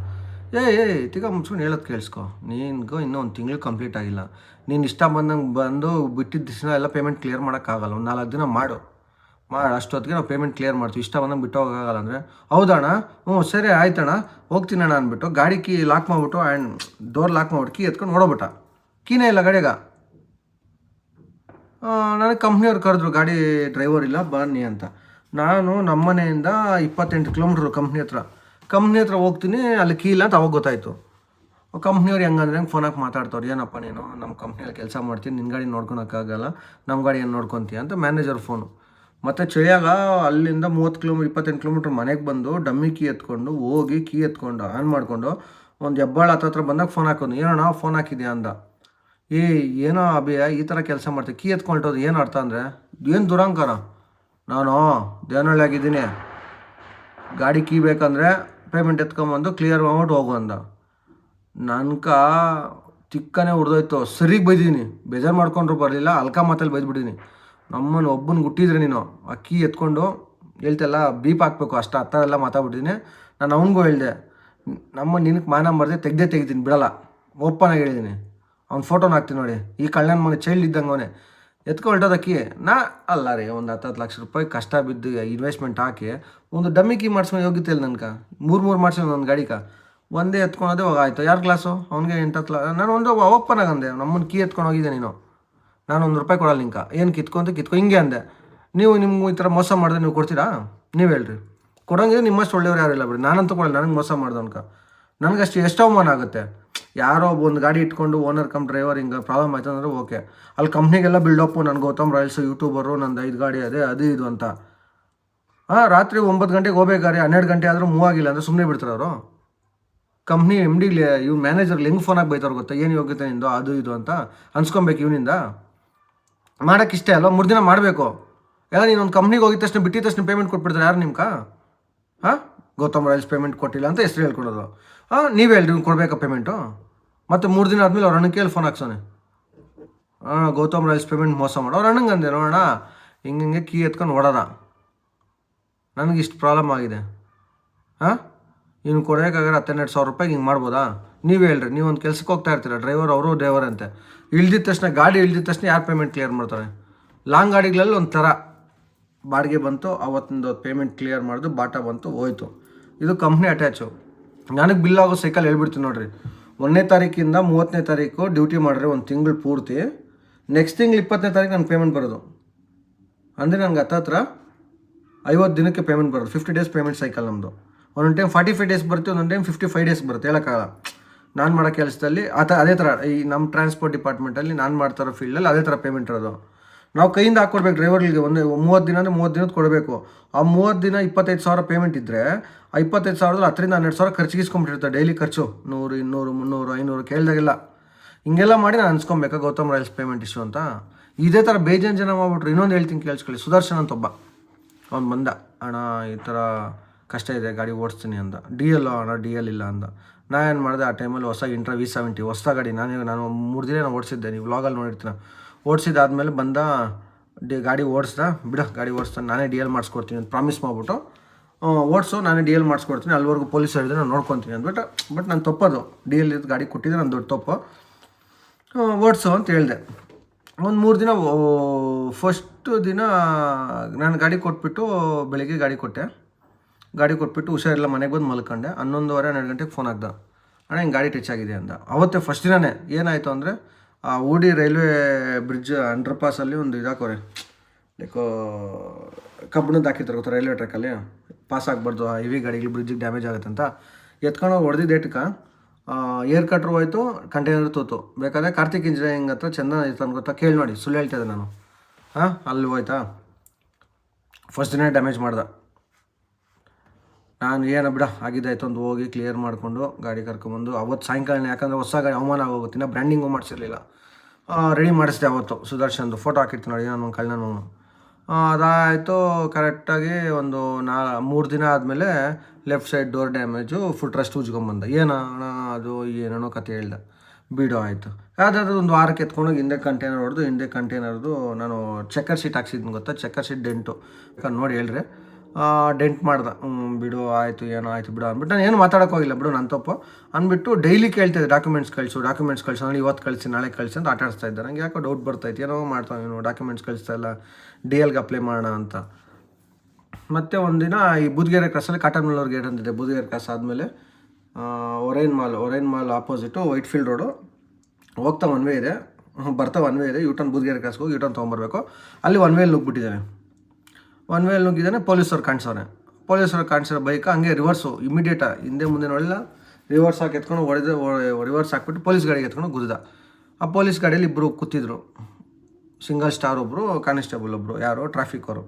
S1: ಏ ಏ ತಿಗ ಮುಚ್ಕೊಂಡು ಹೇಳೋದು ಕೇಳಿಸ್ಕೊ. ನಿನ್ಗೂ ಇನ್ನೂ ಒಂದು ತಿಂಗಳು ಕಂಪ್ಲೀಟ್ ಆಗಿಲ್ಲ. ನೀನು ಇಷ್ಟ ಬಂದಂಗೆ ಬಂದು ಬಿಟ್ಟಿದ್ದ ದಿವಸ ಎಲ್ಲ ಪೇಮೆಂಟ್ ಕ್ಲಿಯರ್ ಮಾಡೋಕ್ಕಾಗಲ್ಲ. ಒಂದು ನಾಲ್ಕು ದಿನ ಮಾಡು. ಮಾಡಿ ಅಷ್ಟೊತ್ತಿಗೆ ನಾವು ಪೇಮೆಂಟ್ ಕ್ಲಿಯರ್ ಮಾಡ್ತೀವಿ. ಇಷ್ಟ ಬಂದಂಗೆ ಬಿಟ್ಟು ಹೋಗೋಕ್ಕಾಗಲ್ಲ ಅಂದರೆ, ಹೌದಣ್ಣ? ಹ್ಞೂ ಸರಿ, ಆಯ್ತಣ್ಣ. ಹೋಗ್ತೀನಣ್ಣ ಅಂದ್ಬಿಟ್ಟು ಗಾಡಿ ಕೀ ಲಾಕ್ ಮಾಡಿಬಿಟ್ಟು ಆ್ಯಂಡ್ ಡೋರ್ ಲಾಕ್ ಮಾಡ್ಬಿಟ್ಟು ಕೀ ಎತ್ಕೊಂಡು ಓಡೋಬಿಟ್ಟ ಕೀನೇ ಇಲ್ಲ ಗಾಡಿಗ. ನನಗೆ ಕಂಪ್ನಿಯವ್ರು ಕರೆದ್ರು, ಗಾಡಿ ಡ್ರೈವರ್ ಇಲ್ಲ, ಬನ್ನಿ ಅಂತ. ನಾನು ನಮ್ಮ ಮನೆಯಿಂದ ಇಪ್ಪತ್ತೆಂಟು ಕಿಲೋಮೀಟ್ರ್ ಕಂಪ್ನಿ ಹತ್ರ. ಕಂಪ್ನಿ ಹತ್ರ ಹೋಗ್ತೀನಿ, ಅಲ್ಲಿ ಕೀ ಇಲ್ಲ ಅಂತ ಅವಾಗ ಗೊತ್ತಾಯಿತು. ಕಂಪ್ನಿಯವ್ರು ಹೆಂಗಂದ್ರೆ ಹೆಂಗೆ ಫೋನಾಗಿ ಮಾತಾಡ್ತಾರೆ ಏನಪ್ಪ ನೀನು? ನಮ್ಮ ಕಂಪ್ನಿಯಲ್ಲಿ ಕೆಲಸ ಮಾಡ್ತೀನಿ ನಿನ್ನ ಗಾಡಿ ನೋಡ್ಕೊಳಕ್ಕಾಗಲ್ಲ ನಮ್ಮ ಗಾಡಿ ಏನು ನೋಡ್ಕೊತೀಯ ಅಂತ ಮ್ಯಾನೇಜರ್ ಫೋನು ಮತ್ತು ಚಳಿಯಾಗ ಅಲ್ಲಿಂದ ಮೂವತ್ತು ಕಿಲೋಮೀಟ್ರ್ ಇಪ್ಪತ್ತೆಂಟು ಕಿಲೋಮೀಟ್ರ್ ಮನೆಗೆ ಬಂದು ಡಮ್ಮಿ ಕೀ ಎತ್ಕೊಂಡು, ಹೋಗಿ ಕೀ ಎತ್ಕೊಂಡು, ಆನ್ ಮಾಡಿಕೊಂಡು ಒಂದು ಹೆಬ್ಬಾಳ ಹತ್ರ ಬಂದಾಗ ಫೋನ್ ಹಾಕೋದು ಏನಣ್ಣ ಫೋನ್ ಹಾಕಿದ್ಯಾ ಅಂದ. ಏ, ಏನೋ ಅಭಿಯ, ಈ ಥರ ಕೆಲಸ ಮಾಡ್ತೀವಿ ಕೀ ಎತ್ಕೊಳ್ಟೋದು ಏನು ಅರ್ಥ ಅಂದರೆ, ಏನು ದುರಂಕಾರ? ನಾನು ದೇವನಹಳ್ಳಿ ಆಗಿದ್ದೀನಿ. ಗಾಡಿ ಕೀ ಬೇಕಂದರೆ ಪೇಮೆಂಟ್ ಎತ್ಕೊಂಬಂದು ಕ್ಲಿಯರ್ ಅಮೌಂಟ್ ಹೋಗು ಅಂದ. ನನ್ಕ ತಿಕ್ಕನೆ ಹೊಡೆದೋಯ್ತು ಸರಿಗೆ ಬೈದಿದ್ದೀನಿ ಬೇಜಾರು ಮಾಡ್ಕೊಂಡ್ರು ಬರಲಿಲ್ಲ. ಅಲ್ಕ ಮಾತಲ್ಲಿ ಬೈದ್ಬಿಟ್ಟಿದ್ದೀನಿ ನಮ್ಮನ್ನು ಒಬ್ಬನ ಗುಟ್ಟಿದ್ರೆ ನೀನು. ಅಕ್ಕಿ ಎತ್ಕೊಂಡು ಹೇಳ್ತಲ್ಲ, ಬೀಪ್ ಹಾಕ್ಬೇಕು. ಅಷ್ಟು ಆ ಥರ ಎಲ್ಲ ಮಾತಾಡ್ಬಿಟ್ಟಿದ್ದೀನಿ ನಾನು ಅವನಿಗೂ ಹೇಳಿದೆ. ನಮ್ಮ ನಿನಗೆ ಮಾನ ಮರದೆ ತೆಗ್ದೇ ತೆಗಿತೀನಿ ಬಿಡಲ್ಲ. ಓಪನ್ ಹೇಳಿದ್ದೀನಿ ಅವ್ನ ಫೋಟೋನ ಹಾಕ್ತೀನಿ ನೋಡಿ. ಈ ಕಳ್ಳನ ಮನೆ ಚೈಲ್ಡ್ ಇದ್ದಂಗೆ ಅವನೇ ಎತ್ಕೊಳ್ಟೋದ ಕೀ ನಾ ಅಲ್ಲ ರೀ, ಒಂದು ಹತ್ತು ಹತ್ತು ಲಕ್ಷ ರೂಪಾಯಿ ಕಷ್ಟ ಬಿದ್ದು ಇನ್ವೆಸ್ಟ್ಮೆಂಟ್ ಹಾಕಿ, ಒಂದು ಡಮ್ಮಿ ಕೀ ಮಾಡಿಸ್ಕೊಂಡು ಇಲ್ಲ ನನ್ಕ? ಮೂರು ಮೂರು ಮಾಡಿಸ್ಕೊಂಡು ನನ್ನ ಗಾಡಿಕ? ಒಂದೇ ಎತ್ಕೊಳೋದೇ ಹೋಗಾಯ್ತು. ಯಾರು ಕ್ಲಾಸು ಅವ್ನಿಗೆ ಎಂಟು ಲಾ- ನಾನು ಒಂದು ಓಪನ್ ಆಗಂದೆ ನಮ್ಮನ್ನು ಕೀ ಎತ್ಕೊಂಡು ಹೋಗಿದೆ ನೀನು. ನಾನು ಒಂದು ರೂಪಾಯಿ ಕೊಡಲ್ಲ ನಿಂಕ. ಏನು ಕಿತ್ಕೊಂತ ಕಿತ್ಕೊ. ಹಿಂಗೆ ಅಂದೆ. ನೀವು ನಿಮ್ಗೆ ಈ ಥರ ಮೋಸ ಮಾಡಿದ್ರೆ ನೀವು ಕೊಡ್ತೀರಾ? ನೀವು ಹೇಳ್ರಿ. ಕೊಡೋಂಗಿದ್ರೆ ನಿಮ್ಮಷ್ಟು ಒಳ್ಳೆಯವ್ರು ಇಲ್ಲ ಬಿಡಿ ನಾನಂತೂ ಕೊಡಲ್ಲ. ನನಗೆ ಮೋಸ ಮಾಡ್ದವನ್ಕ ನನಗಷ್ಟು ಎಷ್ಟು ಅವಮಾನ ಆಗುತ್ತೆ? ಯಾರೋ ಒಂದು ಗಾಡಿ ಇಟ್ಕೊಂಡು ಓನರ್ ಕಮ್ ಡ್ರೈವರ್ ಹಿಂಗೆ ಪ್ರಾಬ್ಲಮ್ ಆಯ್ತು ಅಂದರೆ ಓಕೆ ಅಲ್ಲಿ ಕಂಪ್ನಿಗೆಲ್ಲ ಬಿಲ್ಡಪ್ಪು ನನ್ನ ಗೌತಮ್ ರಾಯಲ್ಸು ಯೂಟ್ಯೂಬರು ನಂದು ಐದು ಗಾಡಿ ಅದೇ, ಅದು ಇದು ಅಂತ. ಹಾಂ ರಾತ್ರಿ ಒಂಬತ್ತು ಗಂಟೆಗೆ ಹೋಗ್ಬೇಕಾರೆ ಹನ್ನೆರಡು ಗಂಟೆ ಆದರೂ ಮೂವ್ ಆಗಿಲ್ಲ ಅಂದರೆ ಸುಮ್ಮನೆ ಬಿಡ್ತಾರೆ ಅವರು? ಕಂಪ್ನಿ ಎಂ ಡಿ ಇವ್ ಮ್ಯಾನೇಜರ್ಗೆ ಹೆಂಗೆ ಫೋನ್ ಆಗಿ ಬೈತಾರೆ ಗೊತ್ತಾ? ಏನು ಯೋಗ್ಯತೆ ನಿಂದು? ಅದು ಇದು ಅಂತ ಅನ್ಸ್ಕೊಬೇಕು ಇವನಿಂದ. ಮಾಡೋಕ್ಕೆ ಇಷ್ಟೇ ಅಲ್ವಾ? ಮೂರು ದಿನ ಮಾಡಬೇಕು. ಎಲ್ಲ ನೀನು ಒಂದು ಕಂಪ್ನಿಗೆ ಹೋಗಿದ ತಕ್ಷಣ ಬಿಟ್ಟಿದ ತಕ್ಷಣ ಪೇಮೆಂಟ್ ಕೊಟ್ಬಿಡ್ತಾರೆ ಯಾರು ನಿಮ್ಕ? ಹಾಂ? ಗೌತಮ್ ರಾಯಲ್ಸ್ ಪೇಮೆಂಟ್ ಕೊಟ್ಟಿಲ್ಲ ಅಂತ ಹೆಸರು ಹೇಳ್ಕೊಡೋದು. ಹಾಂ, ನೀವೇ ಹೇಳಿ ನೀವು ಕೊಡಬೇಕಾ ಪೇಮೆಂಟು ಮತ್ತು ಮೂರು ದಿನ ಆದಮೇಲೆ ಅವ್ರ ಅಣ್ಣನ ಕೇಳಿ ಫೋನ್ ಹಾಕ್ಸೋನೆ. ಹಾಂ, ಗೌತಮ್ ರಾಯಲ್ಸ್ ಪೇಮೆಂಟ್ ಮೋಸ ಮಾಡೋ. ಅವ್ರ ಅಣ್ಣಂಗೆ ಅಂದೆ, ನೋಡೋಣ. ಹಿಂಗೆ ಹಿಂಗೆ ಕೀ ಎತ್ಕೊಂಡು ಓಡೋಣ ನನಗೆ ಇಷ್ಟು ಪ್ರಾಬ್ಲಮ್ ಆಗಿದೆ. ಹಾಂ? ಇನ್ನು ಕೊಡೋಕ್ಕಾಗಲ್ಲ ಹತ್ತೆರಡು ಸಾವಿರ ರೂಪಾಯಿಗೆ ಹಿಂಗೆ ಮಾಡ್ಬೋದಾ? ನೀವು ಹೇಳ್ರಿ, ನೀವು ಒಂದು ಕೆಲ್ಸಕ್ಕೆ ಹೋಗ್ತಾ ಇರ್ತೀರ ಡ್ರೈವರ್ ಅವರು ಡ್ರೈವರ್ ಅಂತೆ. ಇಳ್ದಿದ ತಕ್ಷಣ, ಗಾಡಿ ಇಳ್ದಿದ ತಕ್ಷಣ ಯಾರು ಪೇಮೆಂಟ್ ಕ್ಲಿಯರ್ ಮಾಡ್ತಾರೆ? ಲಾಂಗ್ ಗಾಡಿಗಳಲ್ಲಿ ಒಂಥರ ಬಾಡಿಗೆ ಬಂತು, ಅವತ್ತಿಂದು ಪೇಮೆಂಟ್ ಕ್ಲಿಯರ್ ಮಾಡಿದು, ಬಾಟ ಬಂತು, ಹೋಯ್ತು. ಇದು ಕಂಪ್ನಿ ಅಟ್ಯಾಚು ನನಗೆ ಬಿಲ್ ಆಗೋ ಸೈಕಲ್ ಹೇಳ್ಬಿಡ್ತೀನಿ ನೋಡಿರಿ. ಒಂದನೇ ತಾರೀಕಿಂದ ಮೂವತ್ತನೇ ತಾರೀಕು ಡ್ಯೂಟಿ ಮಾಡಿರಿ, ಒಂದು ತಿಂಗಳು ಪೂರ್ತಿ. ನೆಕ್ಸ್ಟ್ ತಿಂಗ್ಳು ಇಪ್ಪತ್ತನೇ ತಾರೀಕು ನನಗೆ ಪೇಮೆಂಟ್ ಬರೋದು. ಅಂದರೆ ನನಗೆ ಹತ್ತತ್ರ ಐವತ್ತು ದಿನಕ್ಕೆ ಪೇಮೆಂಟ್ ಬರೋದು ಫಿಫ್ಟಿ ಡೇಸ್ ಪೇಮೆಂಟ್ ಸೈಕಲ್ ನಮ್ಮದು ಒಂದೊಂದು ಟೈಮ್ ಫಾರ್ಟಿ ಫೈವ್ ಡೇಸ್ ಬರುತ್ತೆ, ಒಂದೊಂದು ಟೈಮ್ ಫಿಫ್ಟಿ ಫೈವ್ ಡೇಸ್ ಬರುತ್ತೆ, ಹೇಳೋಕ್ಕಾಗಲ್ಲ. ನಾನು ಮಾಡೋ ಕೆಲಸದಲ್ಲಿ, ಆ ಥರ ಅದೇ ಥರ ಈ ನಮ್ಮ ಟ್ರಾನ್ಸ್ಪೋರ್ಟ್ ಡಿಪಾರ್ಟ್ಮೆಂಟಲ್ಲಿ ನಾನು ಮಾಡ್ತಾರೋ ಫೀಲ್ಡಲ್ಲಿ ಅದೇ ಥರ ಪೇಮೆಂಟ್ ಇರೋದು. ನಾವು ಕೈಯಿಂದ ಹಾಕ್ಕೊಡ್ಬೇಕು ಡ್ರೈವರ್ಗಳಿಗೆ ಒಂದು ಮೂವತ್ತು ದಿನ ಅಂದರೆ ಮೂವತ್ತು ದಿನದ ಕೊಡಬೇಕು. ಆ ಮೂವತ್ತು ದಿನ ಇಪ್ಪತ್ತೈದು ಸಾವಿರ ಪೇಮೆಂಟ್ ಇದ್ದರೆ ಆ ಇಪ್ಪತ್ತೈದು ಸಾವಿರದಲ್ಲಿ ಹತ್ತರಿಂದ ಹನ್ನೆರಡು ಸಾವಿರ ಖರ್ಚಿಗೆ ಇಸ್ಕೊಂಬಿಟ್ಟಿರ್ತಾರೆ ಡೈಲಿ ಖರ್ಚು. ನೂರು, ಇನ್ನೂರು, ಮುನ್ನೂರು, ಐನೂರು ಕೇಳಿದಾಗೆಲ್ಲ. ಹಿಂಗೆಲ್ಲ ಮಾಡಿ ನಾನು ಅನ್ಸ್ಕೊಬೇಕಾ ಗೌತಮ್ ರಾಯಲ್ಸ್ ಪೇಮೆಂಟ್ ಇಶ್ಯೂ ಅಂತ? ಇದೇ ಥರ ಬೇಜಾನ್ ಜನ ಮಾಡ್ಬಿಟ್ರು. ಇನ್ನೊಂದು ಹೇಳ್ತೀನಿ ಕೇಳಿಸ್ಕೊಳ್ಳಿ. ಸುದರ್ಶನ್ ಅಂತ ಒಬ್ಬ. ಅವ್ನು ಬಂದ. ಅಣ್ಣ, ಈ ಥರ ಕಷ್ಟ ಇದೆ, ಗಾಡಿ ಓಡಿಸ್ತೀನಿ ಅಂದ. ಡಿ ಎಲ್ ಅಣ್ಣ ಡಿ ಎಲ್ ಇಲ್ಲ ಅಂದ. ನಾನು ಏನು ಮಾಡಿದೆ, ಆ ಟೈಮಲ್ಲಿ ಹೊಸ ಇಂಟ್ರಾ ವಿ ಸೆವೆಂಟಿ ಹೊಸ ಗಾಡಿ. ನಾನು ನಾನು ಮೂರು ದಿನ ನಾನು ಓಡಿಸಿದ್ದೆ. ನೀವು ವ್ಲಾಗಲ್ಲಿ ನೋಡಿರ್ತೀನಿ ಓಡಿಸಿದಾದ್ಮೇಲೆ ಬಂದ, ಡಿ, ಗಾಡಿ ಓಡಿಸ್ದ. ಬಿಡ, ಗಾಡಿ ಓಡಿಸ್ತಾನೆ. ನಾನೇ ಡಿ ಎಲ್ ಮಾಡಿಸ್ಕೊಡ್ತೀನಿ ಅಂತ ಪ್ರಾಮಿಸ್ ಮಾಡಿಬಿಟ್ಟು ಓಡಿಸು, ನಾನೇ ಡಿ ಎಲ್ ಮಾಡಿಸ್ಕೊಡ್ತೀನಿ. ಅಲ್ಲಿವರೆಗೂ ಪೊಲೀಸ್ ಹೇಳಿದ್ರೆ ನಾನು ನೋಡ್ಕೊತೀನಿ ಅಂದ್ಬಿಟ್ಟು ಬಟ್ ನಾನು ತಪ್ಪದು. ಡಿ ಎಲ್ ಇದ್ದು ಗಾಡಿ ಕೊಟ್ಟಿದ್ರೆ ನಾನು ದೊಡ್ಡ ತಪ್ಪು. ಓಡಿಸು ಅಂತ ಹೇಳಿದೆ. ಒಂದು ಮೂರು ದಿನ ಫಸ್ಟು ದಿನ, ನಾನು ಗಾಡಿ ಕೊಟ್ಬಿಟ್ಟು ಬೆಳಿಗ್ಗೆ ಗಾಡಿ ಕೊಟ್ಟೆ. ಗಾಡಿ ಕೊಟ್ಬಿಟ್ಟು ಹುಷಾರಿಲ್ಲ, ಮನೆಗೆ ಬಂದು ಮಲ್ಕೊಂಡೆ. ಹನ್ನೊಂದುವರೆ, ಹನ್ನೆರಡು ಗಂಟೆಗೆ ಫೋನ್ ಹಾಕ್ದ. ಅಣ್ಣ, ಹಿಂಗೆ ಗಾಡಿ ಟಚ್ ಆಗಿದೆ ಅಂದ. ಅವತ್ತೇ ಫಸ್ಟ್ ದಿನನೇ ಏನಾಯಿತು ಅಂದರೆ, ಆ ಊಡಿ ರೈಲ್ವೆ ಬ್ರಿಡ್ಜ್ ಅಂಡರ್ ಪಾಸಲ್ಲಿ ಒಂದು ಇದಾಕೋರೆ ಲೈಕ್ ಕಬ್ಬಿಣದ ಹಾಕಿದ್ರು ಗೊತ್ತಾ, ರೈಲ್ವೆ ಟ್ರ್ಯಾಕಲ್ಲಿ ಪಾಸ್ ಆಗಬಾರ್ದು, ಆ ಹೆವಿ ಗಾಡಿಗಳು ಬ್ರಿಡ್ಜಿಗೆ ಡ್ಯಾಮೇಜ್ ಆಗುತ್ತೆ ಅಂತ. ಎತ್ಕೊಂಡು ಹೊಡೆದಿದ್ದ ಏಟ್ಕ ಏರ್ ಕಟ್ರು ಹೋಯ್ತು ಕಂಟೈನರ್ ತೋತು. ಬೇಕಾದ್ರೆ ಕಾರ್ತಿಕ್ ಇಂಜಿನಿಯರಿಂಗ್ ಹತ್ರ ಚಂದನ ಇರ್ತಾನೆ ಗೊತ್ತಾ? ಕೇಳಿ ನೋಡಿ, ಸುಳ್ಳು ಹೇಳ್ತಾ ನಾನು. ಹಾಂ, ಅಲ್ಲಿ ಹೋಯ್ತಾ? ಫಸ್ಟ್ ದಿನ ಡ್ಯಾಮೇಜ್ ಮಾಡ್ದೆ. ನಾನು ಏನು ಬಿಡ ಆಗಿದ್ದಾಯ್ತು ಅಂತ ಹೋಗಿ ಕ್ಲಿಯರ್ ಮಾಡಿಕೊಂಡು ಗಾಡಿ ಕರ್ಕೊಂಬಂದು ಅವತ್ತು ಸಾಯಂಕಾಲ ಯಾಕಂದರೆ ಹೊಸ ಗಾಡಿ ಅವಮಾನ ಆಗೋಗುತ್ತೆ ಇನ್ನು ಬ್ರ್ಯಾಂಡಿಂಗು ಮಾಡಿಸಿರ್ಲಿಲ್ಲ. ರೆಡಿ ಮಾಡಿಸಿದೆ ಅವತ್ತು ಸುದರ್ಶನ್ದು ಫೋಟೋ ಹಾಕಿರ್ತೀನಿ ನೋಡಿ ನಾನು ಕಳ್ಳನು ಅದಾಯಿತು ಕರೆಕ್ಟಾಗಿ ಒಂದು ನಾ, ಮೂರು ದಿನ ಆದಮೇಲೆ left side door damage full trust ಉಜ್ಕೊಂಬಂದ. ಏನೋ ಅದು ಏನೇನೋ ಕತೆ ಹೇಳ್ದೆ. ಬಿಡೋ, ಆಯಿತು. ಯಾವುದಾದ್ರೂ ಒಂದು ವಾರಕ್ಕೆ ಎತ್ಕೊಂಡೋಗಿ ಹಿಂದೆ ಕಂಟೈನರ್ ಹೊಡೆದು, ಹಿಂದೆ ಕಂಟೈನರ್ದು ನಾನು ಚೆಕ್ಕರ್ ಶೀಟ್ ಹಾಕ್ಸಿದ್ದೀನಿ ಗೊತ್ತಾ? ಚೆಕ್ಕರ್ ಶೀಟ್ ಡೆಂಟು ನೋಡಿ ಹೇಳ್ರಿ. ಡೆಂಟ್ ಮಾಡ್ದೆ. ಬಿಡು, ಆಯಿತು, ಏನೋ ಆಯಿತು, ಬಿಡು ಅಂದ್ಬಿಟ್ಟು ನಾನು ಏನು ಮಾತಾಡೋಕೆ ಹೋಗಿಲ್ಲ, ಬಿಡು ನನ್ನ ತಪ್ಪು. ಅಂದ್ಬಿಟ್ಟು ಡೈಲಿ ಕೇಳ್ತಿದ್ದೆ ಡಾಕ್ಯುಮೆಂಟ್ಸ್ ಕಳಿಸು ಡಾಕ್ಯುಮೆಂಟ್ಸ್ ಕಳಿಸು, ನಾನು ಇವತ್ತು ಕಳಿಸಿ, ನಾಳೆ ಕಳಿಸಿ ಅಂತ ಆಟ ಆಡಿಸ್ತಾ ಇದ್ದೆ. ನನಗೆ ಯಾಕೋ ಡೌಟ್ ಬರ್ತಾಯಿತ್ತು ಏನೋ ಮಾಡ್ತಾವೆ ನೀನು ಡಾಕ್ಯುಮೆಂಟ್ಸ್ ಕಳಿಸ್ತಾ ಇಲ್ಲ ಡಿ ಎಲ್ಗೆ ಅಪ್ಲೈ ಮಾಡೋಣ ಅಂತ. ಮತ್ತೆ ಒಂದಿನ ಈ ಬುದ್ಗೆರೆ ಕ್ರಾಸಲ್ಲಿ ಕಾಟನ್ ಮಿಲ್ಲರ್ ಗೇಟ್ ಅಂತಿದೆ ಬುದ್ಗೆರೆ ಕ್ರಾಸ್ ಆದಮೇಲೆ Orion mall Orion mall opposite Whitefield road ಹೋಗ್ತಾ ಒನ್ ವೇ ಇದೆ, ಬರ್ತಾ ಒನ್ ವೇ ಇದೆ ಯೂಟರ್ನ್ ಬುದ್ಗೆರೆ ಕ್ರಾಸ್ಗೆ ಹೋಗಿ ಯೂಟರ್ನ್ ತೊಗೊಂಬರ್ಬೇಕು. ಅಲ್ಲಿ ಒನ್ ವೇಲಿ ನುಗ್ಬಿಟ್ಟಿದ್ದಾನೆ ಒನ್ ವೇಲ್ ನುಗ್ಗಿದ್ದಾನೆ ಪೊಲೀಸವ್ರು ಕಾಣಿಸೋನೆ ಪೊಲೀಸವ್ರು ಕಾಣಿಸಿರೋ ಬೈಕ್ ಹಂಗೆ ರಿವರ್ಸು ಇಮಿಡಿಯೇಟ ಹಿಂದೆ ಮುಂದೆ ನೋಡಿಲ್ಲ. ರಿವರ್ಸ್ ಹಾಕಿ ಎತ್ಕೊಂಡು ಹೊಡೆದು ರಿವರ್ಸ್ ಹಾಕ್ಬಿಟ್ಟು ಪೊಲೀಸ್ ಗಾಡಿಗೆ ಎತ್ಕೊಂಡು ಗುದ್ದ ಆ ಪೊಲೀಸ್ ಗಾಡಿಯಲ್ಲಿ ಇಬ್ಬರು ಕೂತಿದ್ರು. ಸಿಂಗಲ್ ಸ್ಟಾರ್ ಒಬ್ಬರು ಕಾನ್ಸ್ಟೇಬಲ್ ಒಬ್ಬರು ಯಾರು ಟ್ರಾಫಿಕ್ ಅವರು.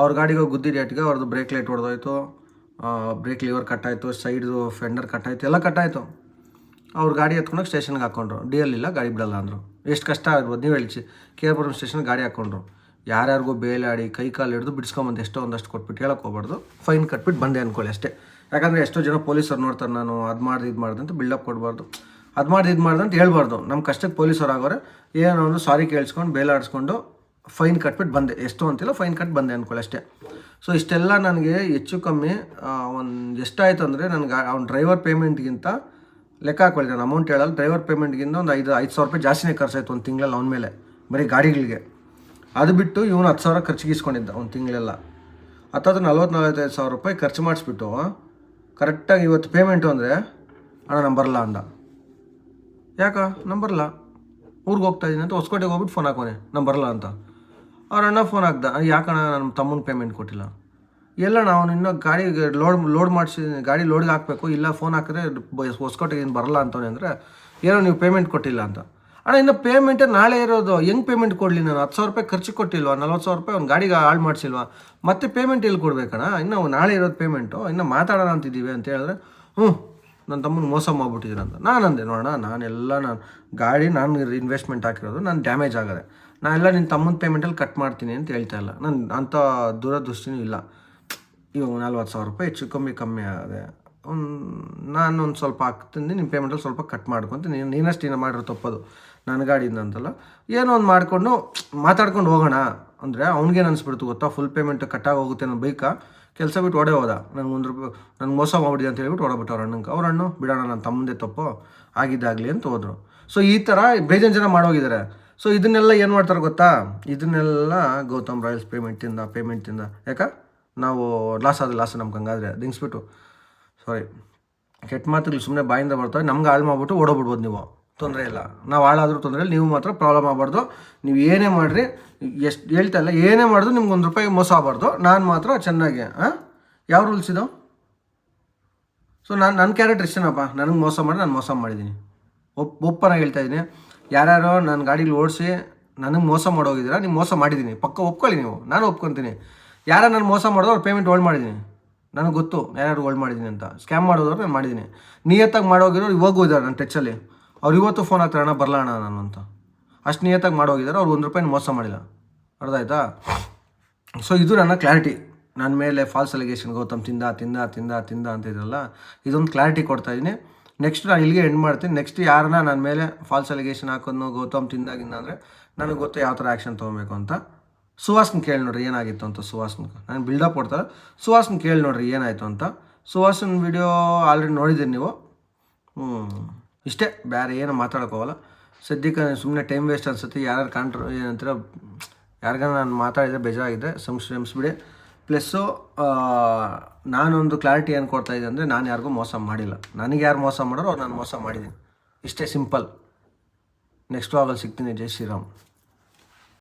S1: ಅವ್ರ ಗಾಡಿಗೆ ಏಟ್ಗೆ ಅವ್ರದ್ದು ಬ್ರೇಕ್ ಲೈಟ್ ಹೊಡೆದೋಯ್ತು ಬ್ರೇಕ್ ಲಿವರ್ ಕಟ್ಟಾಯಿತು ಸೈಡ್ದು ಫೆಂಡರ್ ಕಟ್ಟಾಯಿತು, ಎಲ್ಲ ಕಟ್ಟಾಯಿತು. ಅವ್ರ ಗಾಡಿ ಎತ್ಕೊಂಡೋಗಿ ಸ್ಟೇಷನ್ಗೆ ಹಾಕ್ಕೊಂಡ್ರು ಡಿ ಎಲ್ ಇಲ್ಲ, ಗಾಡಿ ಬಿಡಲ್ಲ ಅಂದರು. ಎಷ್ಟು ಕಷ್ಟ ಆಗಿರ್ಬೋದು ನೀವು ಹೇಳಿ ಕೆ ಸ್ಟೇಷನ್ಗೆ ಗಾಡಿ ಹಾಕ್ಕೊಂಡ್ರು ಯಾರ್ಯಾರಿಗೂ ಬೇಲಾಡಿ ಕೈ ಕಾಲು ಹಿಡಿದು ಬಿಡಿಸ್ಕೊಂಬಂದು ಎಷ್ಟೋ ಒಂದಷ್ಟು ಕೊಟ್ಬಿಟ್ಟು ಹೇಳಕ್ಕೆ ಹೋಗ್ಬಾರ್ದು. ಫೈನ್ ಕಟ್ಬಿಟ್ಟು ಬಂದೆ ಅಂದ್ಕೊಳ್ಳಿ ಅಷ್ಟೇ. ಯಾಕಂದರೆ ಎಷ್ಟೋ ಜನ ಪೊಲೀಸರು ನೋಡ್ತಾರೆ ನಾನು ಅದು ಮಾಡ್ದು ಇದು ಮಾಡ್ದೆ ಅಂತ ಬಿಲ್ಡಪ್ ಕೊಡಬಾರ್ದು. ಅದು ಮಾಡ್ದು ಇದು ಮಾಡ್ದಂತ ಅಂತ ಹೇಳ್ಬಾರ್ದು. ನಮ್ಮ ಕಷ್ಟಕ್ಕೆ ಪೊಲೀಸರು ಆಗೋರೆ ಏನೋ ಒಂದು ಸಾರಿ ಕೇಳಿಸ್ಕೊಂಡು ಬೇಲಾಡಿಸ್ಕೊಂಡು ಫೈನ್ ಕಟ್ಬಿಟ್ಟು ಬಂದೆ. ಎಷ್ಟು ಅಂತಿಲ್ಲ, ಫೈನ್ ಕಟ್ ಬಂದೆ ಅಂದ್ಕೊಳ್ಳಿ ಅಷ್ಟೇ. ಸೊ ಇಷ್ಟೆಲ್ಲ ನನಗೆ ಹೆಚ್ಚು ಕಮ್ಮಿ ಒಂದು ಎಷ್ಟಾಯಿತು ಅಂದರೆ ನನಗೆ ಅವ್ನು ಡ್ರೈವರ್ ಪೇಮೆಂಟ್ಗಿಂತ ಲೆಕ್ಕ ಹಾಕೊಳ್ಳಿ ಅಮೌಂಟ್ ಹೇಳಲ್ಲ ಡ್ರೈವರ್ ಪೇಮೆಂಟ್ಗಿಂತ ಒಂದು ಐದು ಐದು ಸಾವಿರ ರೂಪಾಯಿ ಜಾಸ್ತಿನೇ ಖರ್ಚಾಯ್ತು ಒಂದು ತಿಂಗಳಲ್ಲಿ ಅವನ ಮೇಲೆ, ಬರೀ ಗಾಡಿಗಳಿಗೆ. ಅದು ಬಿಟ್ಟು ಇವನು ಹತ್ತು ಸಾವಿರ ಖರ್ಚು ಗೀಸ್ಕೊಂಡಿದ್ದ ಒಂದು ತಿಂಗಳೆಲ್ಲ. ಹತ್ತತ್ರ ನಲ್ವತ್ತು ನಲ್ವತ್ತೈದು ಸಾವಿರ ರೂಪಾಯಿ ಖರ್ಚು ಮಾಡಿಸ್ಬಿಟ್ಟು, ಕರೆಕ್ಟಾಗಿ ಇವತ್ತು ಪೇಮೆಂಟು ಅಂದರೆ, ಅಣ್ಣ ಬರಲ್ಲ ಅಂದ. ಯಾಕ? ನಾನು ಬರಲ್ಲ. ಊರಿಗೆ ಹೋಗ್ತಾ ಇದ್ದೀನಿ ಅಂತ ಹೊಸಕೋಟೆಗೆ ಹೋಗ್ಬಿಟ್ಟು ಫೋನ್ ಹಾಕೋನೆ ಬರಲ್ಲ ಅಂತ. ಅವ್ರ ಅಣ್ಣ ಫೋನ್ ಹಾಕ್ದ. ಯಾಕಣ್ಣ ನಮ್ಮ ತಮ್ಮನ ಪೇಮೆಂಟ್ ಕೊಟ್ಟಿಲ್ಲ? ಎಲ್ಲ ನಾವು ಇನ್ನೂ ಗಾಡಿ ಲೋಡ್ ಲೋಡ್ ಮಾಡಿಸಿ, ಗಾಡಿ ಲೋಡ್ಗೆ ಹಾಕಬೇಕು. ಇಲ್ಲ ಫೋನ್ ಹಾಕಿದ್ರೆ ಹೊಸ್ಕೋಟೆಗೆ ಹೊಸಕೋಟೆಗೆ ಏನು ಬರಲ್ಲ ಅಂತವನೇ ಅಂದರೆ, ಏನೋ ನೀವು ಪೇಮೆಂಟ್ ಕೊಟ್ಟಿಲ್ಲ ಅಂತ. ಅಣ್ಣ, ಇನ್ನು ಪೇಮೆಂಟ್ ನಾಳೆ ಇರೋದು ಹೆಂಗೆ ಪೇಮೆಂಟ್ ಕೊಡಲಿ ನಾನು? ಹತ್ತು ಸಾವಿರ ರೂಪಾಯಿ ಖರ್ಚು ಕೊಟ್ಟಿಲ್ವಾ? ನಲ್ವತ್ತು ಸಾವಿರ ರೂಪಾಯಿ ಒಂದು ಗಾಡಿಗೆ ಹಾಳು ಮಾಡಿಸಿಲ್ವಾ? ಮತ್ತೆ ಪೇಮೆಂಟ್ ಎಲ್ಲಿ ಕೊಡಬೇಕಣ್ಣ? ಇನ್ನು ನಾಳೆ ಇರೋದು ಪೇಮೆಂಟು ಇನ್ನು ಮಾತಾಡೋಣ ಅಂತಿದ್ದೀವಿ ಅಂತ ಹೇಳಿದ್ರೆ ಹ್ಞೂ ನನ್ನ ತಮ್ಮನ ಮೋಸ ಮಾಡ್ಬಿಟ್ಟಿದ್ದೀರ ಅಂತ. ನಾನು ಅಂದೆ ನೋಡೋಣ ನಾನೆಲ್ಲ ನಾನು ಗಾಡಿ, ನಾನು ಇನ್ವೆಸ್ಟ್ಮೆಂಟ್ ಹಾಕಿರೋದು, ನಾನು ಡ್ಯಾಮೇಜ್ ಆಗದೆ. ನಾನೆಲ್ಲ ನಿನ್ನ ತಮ್ಮನ ಪೇಮೆಂಟಲ್ಲಿ ಕಟ್ ಮಾಡ್ತೀನಿ ಅಂತ ಹೇಳ್ತಾ ಇಲ್ಲ. ನಾನು ಅಂಥ ದೂರದೃಷ್ಟಿನೂ ಇಲ್ಲ. ಇವಾಗ ನಲ್ವತ್ತು ಸಾವಿರ ರೂಪಾಯಿ ಹೆಚ್ಚು ಕಮ್ಮಿ ಕಮ್ಮಿ ಆಗಿದೆ. ನಾನು ಒಂದು ಸ್ವಲ್ಪ ಹಾಕ್ತೀನಿ ನಿಮ್ಮ ಪೇಮೆಂಟಲ್ಲಿ ಸ್ವಲ್ಪ ಕಟ್ ಮಾಡ್ಕೊಂತ ನೀನು ನೀನಷ್ಟು ಇನ್ನು ಮಾಡಿರೋ ತಪ್ಪದು. ನನ್ನ ಗಾಡಿಯಿಂದ ಅಂತಲ್ಲ, ಏನೋ ಒಂದು ಮಾಡಿಕೊಂಡು ಮಾತಾಡ್ಕೊಂಡು ಹೋಗೋಣ ಅಂದರೆ ಅವ್ನಿಗೇನು ಅನಿಸ್ಬಿಡ್ತು ಗೊತ್ತಾ? ಫುಲ್ ಪೇಮೆಂಟ್ ಕಟ್ಟಾಗಿ ಹೋಗುತ್ತೆ ನನ್ನ ಬೈಕ ಕೆಲಸ ಬಿಟ್ಟು ಒಡೆ ಹೋದ. ನನಗೆ ಒಂದು ರೂಪಾಯಿ ನನಗೆ ಮೋಸ ಮಾಡ್ಬಿಡಿ ಅಂತ ಹೇಳ್ಬಿಟ್ಟು ಹೊಡಬಿಟ್ಟು ಅವ್ರ ಅಣ್ಣಂಗೆ. ಅವ್ರ ಹಣ್ಣು ಬಿಡೋಣ ನನ್ನ ತಮ್ಮದೇ ತಪ್ಪು, ಆಗಿದ್ದಾಗಲಿ ಅಂತ ಹೋದರು. ಸೊ ಈ ಥರ ಬೇಜನ್ ಜನ ಮಾಡೋಗಿದ್ದಾರೆ ಸೊ ಇದನ್ನೆಲ್ಲ ಏನು ಮಾಡ್ತಾರೆ ಗೊತ್ತಾ? ಇದನ್ನೆಲ್ಲ ಗೌತಮ್ ರಾಯಲ್ಸ್ ಪೇಮೆಂಟಿಂದ ಪೇಮೆಂಟಿಂದ ಯಾಕೆ? ನಾವು ಲಾಸ್ ಆದ ಲಾಸ್ ನಮ್ಗೆ ಹಂಗಾದ್ರೆ ದಿಂಗ್ಸ್ಬಿಟ್ಟು. ಸಾರಿ ಕೆಟ್ಟ ಮಾತುಗಳು ಸುಮ್ಮನೆ ಬಾಯಿಂದ ಬರ್ತವೆ, ನಮ್ಗೆ ಹಾಳು ಮಾಡ್ಬಿಟ್ಟು ಓಡೋಗ್ಬಿಡ್ಬೋದು ನೀವು. ತೊಂದರೆ ಇಲ್ಲ. ನಾವು ಹಾಳಾದರೂ ತೊಂದರೆ ಇಲ್ಲ, ನೀವು ಮಾತ್ರ ಪ್ರಾಬ್ಲಮ್ ಆಗಬಾರ್ದು. ನೀವು ಏನೇ ಮಾಡಿರಿ, ಎಷ್ಟು ಹೇಳ್ತಾ ಇಲ್ಲ, ಏನೇ ಮಾಡಿದ್ರು ನಿಮ್ಗೆ ಒಂದು ರೂಪಾಯಿ ಮೋಸ ಆಗಬಾರ್ದು. ನಾನು ಮಾತ್ರ ಚೆನ್ನಾಗಿ ಹಾಂ ಯಾವ ರೂಲ್ಸ್ ಇದು? ಸೊ ನಾನು ನನ್ನ ಕ್ಯಾರೆಕ್ಟರ್ ಇಷ್ಟೇನಪ್ಪ. ನನಗೆ ಮೋಸ ಮಾಡಿ, ನಾನು ಮೋಸ ಮಾಡಿದ್ದೀನಿ ಒಪ್ ಒಪ್ಪನ ಹೇಳ್ತಾ ಇದ್ದೀನಿ ಯಾರ್ಯಾರೋ ನನ್ನ ಗಾಡೀಲಿ ಓಡಿಸಿ ನನಗೆ ಮೋಸ ಮಾಡೋಗಿದ್ದೀರಾ, ನೀವು ಮೋಸ ಮಾಡಿದ್ದೀನಿ ಪಕ್ಕ ಒಪ್ಕೊಳ್ಳಿ ನೀವು. ನಾನು ಒಪ್ಕೊತೀನಿ. ಯಾರು ನಾನು ಮೋಸ ಮಾಡಿದ್ರು ಅವ್ರು ಪೇಮೆಂಟ್ ಹೋಲ್ಡ್ ಮಾಡಿದ್ದೀನಿ ನನಗೆ ಗೊತ್ತು ಯಾರ್ಯಾರು ಹೋಲ್ಡ್ ಮಾಡಿದ್ದೀನಿ ಅಂತ. ಸ್ಕ್ಯಾಮ್ ಮಾಡೋದವ್ರು ನಾನು ಮಾಡಿದ್ದೀನಿ ನಿಯತ್ತಾಗಿ ಮಾಡೋಗಿರೋರು ಇವಾಗೂ ಇದ್ದಾರೆ ನನ್ನ ಟಚ್ಚಲ್ಲಿ ಅವ್ರು ಇವತ್ತು ಫೋನ್ ಹಾಕ್ತಾರೆ, ಅಣ್ಣ ಬರಲ್ಲ ಅಣ್ಣ ನಾನು ಅಂತ. ಅಷ್ಟು ನಿಯತ್ತಾಗಿ ಮಾಡೋಗಿದ್ದಾರೆ, ಅವ್ರು ಒಂದು ರೂಪಾಯಿ ಮೋಸ ಮಾಡಿಲ್ಲ. ಅರ್ಥ ಆಯ್ತಾ ಸೊ ಇದು ನನ್ನ ಕ್ಲಾರಿಟಿ ನನ್ನ ಮೇಲೆ ಫಾಲ್ಸ್ ಅಲಿಗೇಷನ್ ಗೌತಮ್, ತಿಂದ ತಿಂದ ತಿಂದ ತಿಂದ ಅಂತ ಇದ್ರಲ್ಲ, ಇದೊಂದು ಕ್ಲಾರಿಟಿ ಕೊಡ್ತಾ ಇದ್ದೀನಿ ನೆಕ್ಸ್ಟ್ ನಾನು ಇಲ್ಲಿಗೆ ಎಂಡ್ ಮಾಡ್ತೀನಿ. ನೆಕ್ಸ್ಟ್ ಯಾರನ್ನ ನನ್ನ ಮೇಲೆ ಫಾಲ್ಸ್ ಅಲಿಗೇಷನ್ ಹಾಕೋದು ಗೌತಮ್ ತಿಂದಾಗಿಂದ ಅಂದರೆ ನನಗೆ ಗೊತ್ತು ಯಾವ ಥರ ಆ್ಯಕ್ಷನ್ ತೊಗೊಬೇಕು ಅಂತ. ಸುಹಾಸ್ನ ಕೇಳಿ ನೋಡ್ರಿ, ಏನಾಗಿತ್ತು ಅಂತ ಸುಹಾಸ್ನ. ನಾನು ಬಿಲ್ಡಪ್ ಕೊಡ್ತಾರೆ ಸುಹಾಸ್ನ ಕೇಳಿ ನೋಡ್ರಿ, ಏನಾಯಿತು ಅಂತ. ಸುಹಾಸನ್ ವಿಡಿಯೋ ಆಲ್ರೆಡಿ ನೋಡಿದ್ದೀರಿ ನೀವು? ಹ್ಞೂ ಇಷ್ಟೇ, ಬೇರೆ ಏನು ಮಾತಾಡೋಕ್ಕೋಗಲ್ಲ ಸದ್ಯಕ್ಕೆ ಸುಮ್ಮನೆ ಟೈಮ್ ವೇಸ್ಟ್ ಅನ್ಸುತ್ತೆ. ಯಾರು ಕಾಂಟ್ರ ಏನಂತೀರ, ಯಾರಿಗಾರ ನಾನು ಮಾತಾಡಿದರೆ ಬೇಜಾರಾಗಿದೆ. ಸಂಶ್ರಮಿಸ್ಬಿಡಿ ಪ್ಲಸ್ಸು ನಾನೊಂದು ಕ್ಲಾರಿಟಿ ಏನು ಕೊಡ್ತಾ ಇದ್ದೆ ಅಂದರೆ, ನಾನು ಯಾರಿಗೂ ಮೋಸ ಮಾಡಿಲ್ಲ. ನನಗೆ ಯಾರು ಮೋಸ ಮಾಡೋರು, ಅವ್ರು ನಾನು ಮೋಸ ಮಾಡಿದ್ದೀನಿ. ಇಷ್ಟೇ ಸಿಂಪಲ್ ನೆಕ್ಸ್ಟ್ ವಾಗಲ್ಲಿ ಸಿಗ್ತೀನಿ. ಜೈ ಶ್ರೀರಾಮ್.